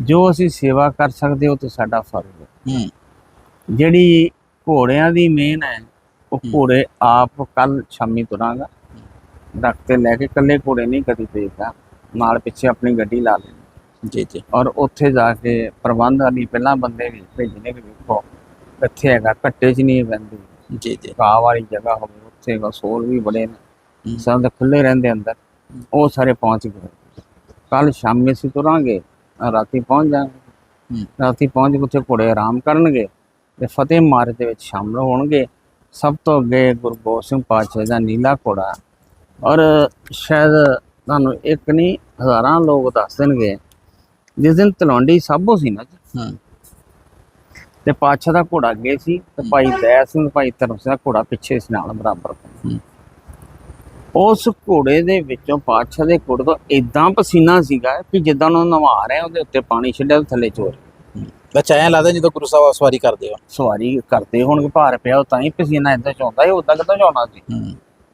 ਜੋ ਅਸੀਂ ਸੇਵਾ ਕਰ ਸਕਦੇ ਉਹ ਤੇ ਸਾਡਾ ਫਰਜ਼ ਹੈ। ਹੂੰ। ਜਿਹੜੀ ਘੋੜਿਆਂ ਦੀ ਮੇਨ ਹੈ ਉਹ। ਘੋੜੇ ਆਪ ਕੱਲ ਸ਼ਾਮੀ ਤੁਰਾਂਗਾ। ਤੇ ਲੈ ਕੇ ਇਕੱਲੇ ਘੋੜੇ ਨਹੀਂ ਕਦੀ ਭੇਜਦਾ ਨਾਲ ਪਿੱਛੇ ਆਪਣੀ ਗੱਡੀ ਲਾ ਲੈਣੀ ਜੀ ਜੀ। ਔਰ ਉੱਥੇ ਜਾ ਕੇ ਪ੍ਰਬੰਧ ਵਾਲੀ ਪਹਿਲਾਂ ਬੰਦੇ ਵੀ ਭੇਜਣੇ ਕਿ ਵੇਖੋ ਕਿੱਥੇ ਹੈਗਾ ਕੱਟੇ 'ਚ ਨਹੀਂ ਬੰਦੀ ਜੀ ਜੀ। ਘਾਹ ਵਾਲੀ ਜਗ੍ਹਾ ਹੋਵੇ ਉੱਥੇ ਗਸੋਲ ਵੀ ਬੜੇ ਨੇ। ਸਭ ਦੇ ਖੁੱਲੇ ਰਹਿੰਦੇ ਅੰਦਰ। ਉਹ ਸਾਰੇ ਪਹੁੰਚ ਗਏ। ਕੱਲ ਸ਼ਾਮੀ ਅਸੀਂ ਤੁਰਾਂਗੇ ਰਾਤੀ ਪਹੁੰਚ ਜਾਵਾਂਗੇ ਹੂੰ। ਰਾਤੀ ਪਹੁੰਚ ਕੇ ਉੱਥੇ ਘੋੜੇ ਆਰਾਮ ਕਰਨਗੇ ਤੇ ਫਤਿਹ ਮਾਰਚ ਦੇ ਵਿੱਚ ਸ਼ਾਮਲ ਹੋਣਗੇ। ਸਭ ਤੋਂ ਅੱਗੇ ਗੁਰੂ ਗੋਬਿੰਦ ਸਿੰਘ ਪਾਤਸ਼ਾਹ ਦਾ ਨੀਲਾ ਘੋੜਾ। ਔਰ ਸ਼ਾਇਦ ਤੁਹਾਨੂੰ ਇੱਕ ਨਹੀਂ ਹਜ਼ਾਰਾਂ ਲੋਕ ਦੱਸ ਦੇਣਗੇ। ਜਿਸ ਦਿਨ ਤਲਵੰਡੀ ਸਾਬੋ ਸੀ ਨਾ ਜੀ ਤੇ ਪਾਤਸ਼ਾਹ ਦਾ ਘੋੜਾ ਅੱਗੇ ਸੀ ਤੇ ਭਾਈ ਦਇਆ ਸਿੰਘ ਭਾਈ ਧਰਮ ਸਿੰਘ ਦਾ ਘੋੜਾ ਪਿੱਛੇ ਸੀ ਨਾਲ ਬਰਾਬਰ। ਉਸ ਘੋੜੇ ਦੇ ਵਿੱਚੋਂ ਪਾਤਸ਼ਾਹ ਦੇ ਘੋੜੇ ਤੋਂ ਇਦਾਂ ਪਸੀਨਾ ਸੀਗਾ ਕਿ ਜਿੱਦਾਂ ਉਹ ਨਵਾ ਰਹੇ ਉਹਦੇ ਉੱਤੇ ਪਾਣੀ ਛੱਡਿਆ ਥੱਲੇ ਚੋਰ। ਬੱਚਾ ਐਂ ਲੱਗਦਾ ਜਦੋਂ ਗੁਰੂ ਸਾਹਿਬ ਸਵਾਰੀ ਕਰਦੇ ਹੋ ਸਵਾਰੀ ਕਰਦੇ ਹੋਣਗੇ ਭਾਰ ਪਿਆ ਤਾਂ ਹੀ ਪਸੀਨਾ ਇਦਾਂ ਚੋਂਦਾ ਇਹ ਉਦਾਂ ਕਿਦਾਂ ਚੋਣਾ ਸੀ?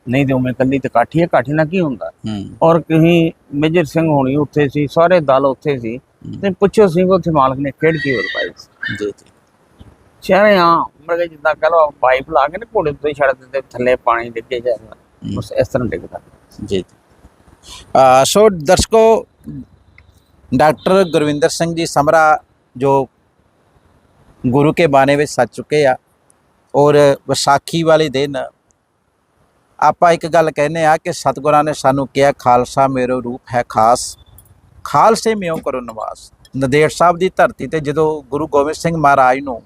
ਨਹੀਂ ਤੇ ਉਵੇਂ ਕੱਲੀ ਤੇ ਕਾਠੀ ਹੈ ਕਾਠੀ ਨਾਲ ਕੀ ਹੁੰਦਾ? ਔਰ ਕਹੀਂ ਮੇਜਰ ਸਿੰਘ ਹੋਣੀ ਉੱਥੇ ਸੀ ਸਾਰੇ ਦਲ ਉੱਥੇ ਸੀ ਤੇ ਪੁੱਛੋ ਸਿੰਘ ਉੱਥੇ ਮਾਲਕ ਨੇ ਖੇਡ ਕੀ ਹੋਰ ਪਾਈ ਜੀ ਜੀ। ਚਾਰੇ ਆ ਮਰਗੇ ਜਿੱਦਾਂ ਕਹ ਲਓ ਪਾਈਪ ਲਾ ਕੇ ਨਾ ਘੋੜੇ ਉੱਤੇ ਛੱਡ ਦਿੰਦੇ ਥੱਲੇ ਪਾਣੀ ਡਿੱਗੇ ਜਾਂਦਾ ਬਸ ਇਸ ਤਰ੍ਹਾਂ ਡਿੱਗਦਾ। ਜੀ ਆ ਸੋ ਦਰਸ਼ਕੋ ਡਾਕਟਰ ਗੁਰਵਿੰਦਰ ਸਿੰਘ ਜੀ ਸਮਰਾ ਜੋ ਗੁਰੂ ਕੇ ਬਾਣੇ ਵਿੱਚ ਸੱਚ ਚੁੱਕੇ ਆ। ਔਰ ਵਿਸਾਖੀ ਵਾਲੇ ਦਿਨ ਆਪਾਂ ਇੱਕ ਗੱਲ ਕਹਿੰਦੇ ਆ ਕਿ ਸਤਿਗੁਰਾਂ ਨੇ ਸਾਨੂੰ ਕਿਹਾ, ਖਾਲਸਾ ਮੇਰੋ ਰੂਪ ਹੈ ਖਾਸ। ਖਾਲਸੇ ਮਿਉ ਕਰੋ ਨਿਵਾਸ। ਨਦੇੜ ਸਾਹਿਬ ਦੀ ਧਰਤੀ ਤੇ ਜਦੋਂ ਗੁਰੂ ਗੋਬਿੰਦ ਸਿੰਘ ਮਹਾਰਾਜ ਨੂੰ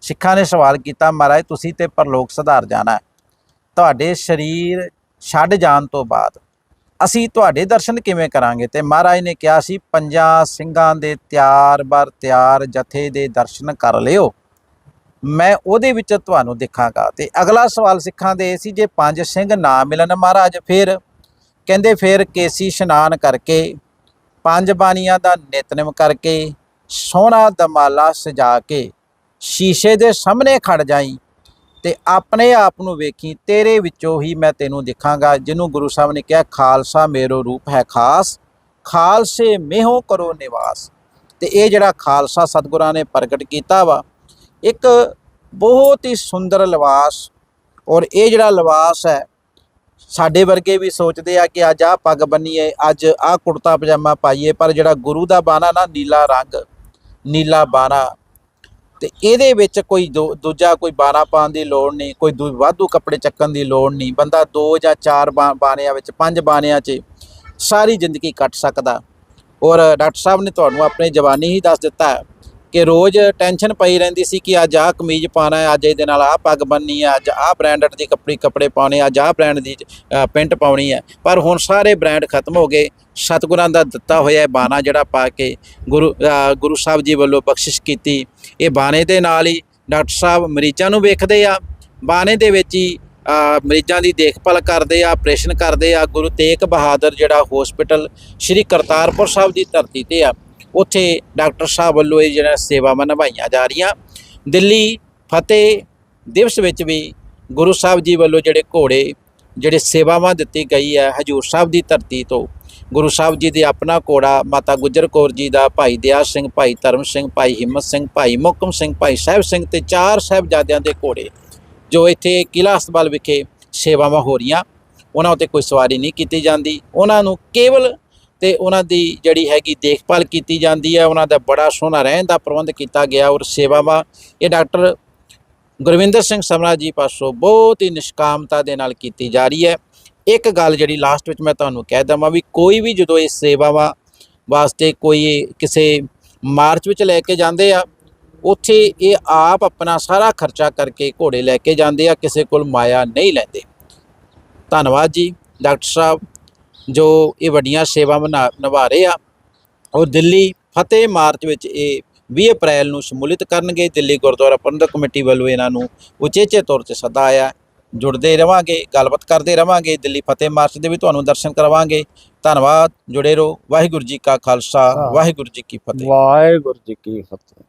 ਸਿੱਖਾਂ ਨੇ ਸਵਾਲ ਕੀਤਾ, ਮਹਾਰਾਜ, ਤੁਸੀਂ ਤੇ ਪਰਲੋਕ ਸੁਧਾਰ ਜਾਣਾ ਤੁਹਾਡੇ ਸਰੀਰ ਛੱਡ ਜਾਣ ਤੋਂ ਬਾਅਦ ਅਸੀਂ ਤੁਹਾਡੇ ਦਰਸ਼ਨ ਕਿਵੇਂ ਕਰਾਂਗੇ? ਤੇ ਮਹਾਰਾਜ ਨੇ ਕਿਹਾ ਸੀ, ਪੰਜਾਂ ਸਿੰਘਾਂ ਦੇ ਤਿਆਰ ਬਰ ਤਿਆਰ ਜਥੇ ਦੇ ਦਰਸ਼ਨ ਕਰ ਲਿਓ। ਮੈਂ ਉਹਦੇ ਵਿੱਚ ਤੁਹਾਨੂੰ ਦੇਖਾਂਗਾ। ਤੇ ਅਗਲਾ ਸਵਾਲ ਸਿੱਖਾਂ ਦੇ ਇਹ ਸੀ, ਜੇ ਪੰਜ ਸਿੰਘ ਨਾ ਮਿਲਣ ਮਹਾਰਾਜ, ਫਿਰ? ਕਹਿੰਦੇ ਫਿਰ ਕੇਸੀ ਇਸ਼ਨਾਨ ਕਰਕੇ, ਪੰਜ ਬਾਣੀਆਂ ਦਾ ਨਿਤਨੇਮ ਕਰਕੇ ਸੋਹਣਾ ਦਮਾਲਾ ਸਜਾ ਕੇ, ਸ਼ੀਸ਼ੇ ਦੇ ਸਾਹਮਣੇ ਖੜ ਜਾਈ। ਤੇ ਆਪਣੇ ਆਪ ਨੂੰ ਵੇਖੀ, ਤੇਰੇ ਵਿੱਚੋਂ ਹੀ ਮੈਂ ਤੈਨੂੰ ਦੇਖਾਂਗਾ। ਜਿਹਨੂੰ ਗੁਰੂ ਸਾਹਿਬ ਨੇ ਕਿਹਾ, ਖਾਲਸਾ ਮੇਰੋ ਰੂਪ ਹੈ ਖਾਸ, ਖਾਲਸੇ ਮੇਹੋ ਕਰੋ ਨਿਵਾਸ। ਤੇ ਇਹ ਜਿਹੜਾ ਖਾਲਸਾ ਸਤਿਗੁਰਾਂ ਨੇ ਪ੍ਰਗਟ ਕੀਤਾ ਵਾ, ਇੱਕ ਬਹੁਤ ਹੀ ਸੁੰਦਰ ਲਿਬਾਸ ਔਰ ਇਹ ਜਿਹੜਾ ਲਿਬਾਸ ਹੈ, ਸਾਡੇ ਵਰਗੇ ਵੀ ਸੋਚਦੇ ਆ ਕਿ ਅੱਜ ਆਹ ਪੱਗ ਬੰਨੀਏ, ਅੱਜ ਆਹ ਕੁੜਤਾ ਪਜਾਮਾ ਪਾਈਏ, ਪਰ ਜਿਹੜਾ ਗੁਰੂ ਦਾ ਬਾਣਾ ਨਾ, ਨੀਲਾ ਰੰਗ, ਨੀਲਾ ਬਾਣਾ ਤੇ ਇਹਦੇ ਵਿੱਚ ਕੋਈ ਦੂ- ਦੂਜਾ ਕੋਈ ਬਾਣਾ ਪਾਉਣ ਦੀ ਲੋੜ ਨਹੀਂ, ਕੋਈ ਦੂ- ਵਾਧੂ ਕੱਪੜੇ ਚੱਕਣ ਦੀ ਲੋੜ ਨਹੀਂ, ਬੰਦਾ ਦੋ ਜਾਂ ਚਾਰ ਬਾਣਿਆਂ ਵਿੱਚ, ਪੰਜ ਬਾਣਿਆਂ 'ਚ ਸਾਰੀ ਜ਼ਿੰਦਗੀ ਕੱਟ ਸਕਦਾ। ਔਰ ਡਾਕਟਰ ਸਾਹਿਬ ਨੇ ਤੁਹਾਨੂੰ ਆਪਣੀ ਜਵਾਨੀ ਹੀ ਦੱਸ ਦਿੱਤਾ ਕਿ ਰੋਜ਼ ਟੈਨਸ਼ਨ ਪਈ ਰਹਿੰਦੀ ਸੀ ਕਿ ਅੱਜ ਆਹ ਕਮੀਜ਼ ਪਾਣਾ ਹੈ, ਅੱਜ ਇਹਦੇ ਨਾਲ ਆਹ ਪੱਗ ਬੰਨਣੀ ਹੈ, ਅੱਜ ਆਹ ਬ੍ਰਾਂਡਡ ਦੀ ਕੱਪੜੇ ਕੱਪੜੇ ਪਾਉਣੇ ਅੱਜ ਆਹ ਬ੍ਰਾਂਡ ਦੀ ਪੈਂਟ ਪਾਉਣੀ ਹੈ। ਪਰ ਹੁਣ ਸਾਰੇ ਬ੍ਰਾਂਡ ਖਤਮ ਹੋ ਗਏ। ਸਤਿਗੁਰਾਂ ਦਾ ਦਿੱਤਾ ਹੋਇਆ ਇਹ ਬਾਣਾ ਜਿਹੜਾ ਪਾ ਕੇ ਗੁਰੂ ਗੁਰੂ ਸਾਹਿਬ ਜੀ ਵੱਲੋਂ ਬਖਸ਼ਿਸ਼ ਕੀਤੀ। ਇਹ ਬਾਣੇ ਦੇ ਨਾਲ ਹੀ ਡਾਕਟਰ ਸਾਹਿਬ ਮਰੀਜ਼ਾਂ ਨੂੰ ਵੇਖਦੇ ਆ। ਬਾਣੇ ਦੇ ਵਿੱਚ ਹੀ ਮਰੀਜ਼ਾਂ ਦੀ ਦੇਖਭਾਲ ਕਰਦੇ ਆ ਆਪਰੇਸ਼ਨ ਕਰਦੇ ਆ। ਗੁਰੂ ਤੇਗ ਬਹਾਦਰ ਜਿਹੜਾ ਹਸਪੀਟਲ ਸ੍ਰੀ ਕਰਤਾਰਪੁਰ ਸਾਹਿਬ ਦੀ ਧਰਤੀ ਤੇ ਆ। ਉੱਥੇ ਡਾਕਟਰ ਸਾਹਿਬ ਵੱਲੋਂ ਇਹ ਜਿਹੜਾ ਸੇਵਾਵਾਂ ਨਿਭਾਈਆਂ ਜਾ ਰਹੀਆਂ। ਦਿੱਲੀ ਫਤਿਹ ਦਿਵਸ ਵਿੱਚ ਵੀ ਗੁਰੂ ਸਾਹਿਬ ਜੀ ਵੱਲੋਂ ਜਿਹੜੇ ਘੋੜੇ, ਜਿਹੜੇ ਸੇਵਾਵਾਂ ਦਿੱਤੀ ਗਈ ਹੈ ਹਜੂਰ ਸਾਹਿਬ ਦੀ ਧਰਤੀ ਤੋਂ, ਗੁਰੂ ਸਾਹਿਬ ਜੀ ਦੇ ਆਪਣਾ ਘੋੜਾ ਮਾਤਾ ਗੁਜਰ ਕੌਰ ਜੀ ਦਾ, ਭਾਈ ਦਿਆ ਸਿੰਘ, ਭਾਈ ਧਰਮ ਸਿੰਘ, ਭਾਈ ਹਿੰਮਤ ਸਿੰਘ, ਭਾਈ ਮੁਕਮ ਸਿੰਘ, ਭਾਈ ਸਾਹਿਬ ਸਿੰਘ ਤੇ ਚਾਰ ਸਾਹਿਬਜ਼ਾਦਿਆਂ ਦੇ ਘੋੜੇ, ਜੋ ਇੱਥੇ ਕਿਲ੍ਹਾ ਹਸਪਤਾਲ ਵਿਖੇ ਸੇਵਾਵਾਂ ਹੋ ਰਹੀਆਂ। ਉਹਨਾਂ ਉੱਤੇ ਕੋਈ ਸਵਾਰੀ ਨਹੀਂ ਕੀਤੀ ਜਾਂਦੀ। ਉਹਨਾਂ ਨੂੰ ਕੇਵਲ ਤੇ ਉਹਨਾਂ ਦੀ ਜਿਹੜੀ ਹੈਗੀ ਦੇਖਭਾਲ ਕੀਤੀ ਜਾਂਦੀ ਹੈ, ਉਹਨਾਂ ਦਾ ਬੜਾ ਸੋਹਣਾ ਰਹਿਣ ਦਾ ਪ੍ਰਬੰਧ ਕੀਤਾ ਗਿਆ ਔਰ ਸੇਵਾਵਾਂ। ਇਹ ਡਾਕਟਰ ਗੁਰਵਿੰਦਰ ਸਿੰਘ ਸਮਰਾ ਜੀ ਪਾਸੋਂ ਬਹੁਤ ਹੀ ਨਿਸ਼ਕਾਮਤਾ ਦੇ ਨਾਲ ਕੀਤੀ ਜਾ ਰਹੀ ਹੈ। ਇੱਕ ਗੱਲ ਜਿਹੜੀ ਲਾਸਟ ਵਿੱਚ ਮੈਂ ਤੁਹਾਨੂੰ ਕਹਿ ਦਵਾਂ ਵੀ ਕੋਈ ਵੀ ਜਦੋਂ ਇਹ ਸੇਵਾਵਾਂ ਵਾਸਤੇ ਕੋਈ ਕਿਸੇ ਮਾਰਚ ਵਿੱਚ ਲੈ ਕੇ ਜਾਂਦੇ ਆ, ਉੱਥੇ ਇਹ ਆਪ ਆਪਣਾ ਸਾਰਾ ਖਰਚਾ ਕਰਕੇ ਘੋੜੇ ਲੈ ਕੇ ਜਾਂਦੇ ਆ, ਕਿਸੇ ਕੋਲ ਮਾਇਆ ਨਹੀਂ ਲੈਂਦੇ। ਧੰਨਵਾਦ ਜੀ, ਡਾਕਟਰ ਸਾਹਿਬ। ਜੋ ਇਹ ਵੱਡੀਆਂ ਸੇਵਾਵਾਂ ਨਿਭਾ- ਰਹੇ ਆ ਔਰ ਦਿੱਲੀ ਫਤਿਹ ਮਾਰਚ ਵਿੱਚ ਇਹ 20 ਅਪ੍ਰੈਲ ਨੂੰ ਸ਼ਮੂਲੀਅਤ ਕਰਨਗੇ। ਦਿੱਲੀ ਗੁਰਦੁਆਰਾ ਪ੍ਰਬੰਧਕ ਕਮੇਟੀ ਵੱਲੋਂ ਇਹਨਾਂ ਨੂੰ ਉਚੇਚੇ ਤੌਰ ਤੇ ਸੱਦਾ ਆਇਆ। ਜੁੜਦੇ ਰਵਾਂਗੇ ਗੱਲਬਾਤ ਕਰਦੇ ਰਵਾਂਗੇ। ਦਿੱਲੀ ਫਤਿਹ ਮਾਰਚ ਦੇ ਵੀ ਤੁਹਾਨੂੰ ਦਰਸ਼ਨ ਕਰਵਾਵਾਂਗੇ ਧੰਨਵਾਦ ਜੁੜੇ ਰਹੋ। ਵਾਹਿਗੁਰੂ ਜੀ ਕਾ ਖਾਲਸਾ ਵਾਹਿਗੁਰੂ ਜੀ ਕੀ ਫਤਿਹ। ਵਾਹਿਗੁਰੂ ਜੀ ਕੀ ਫਤਿਹ।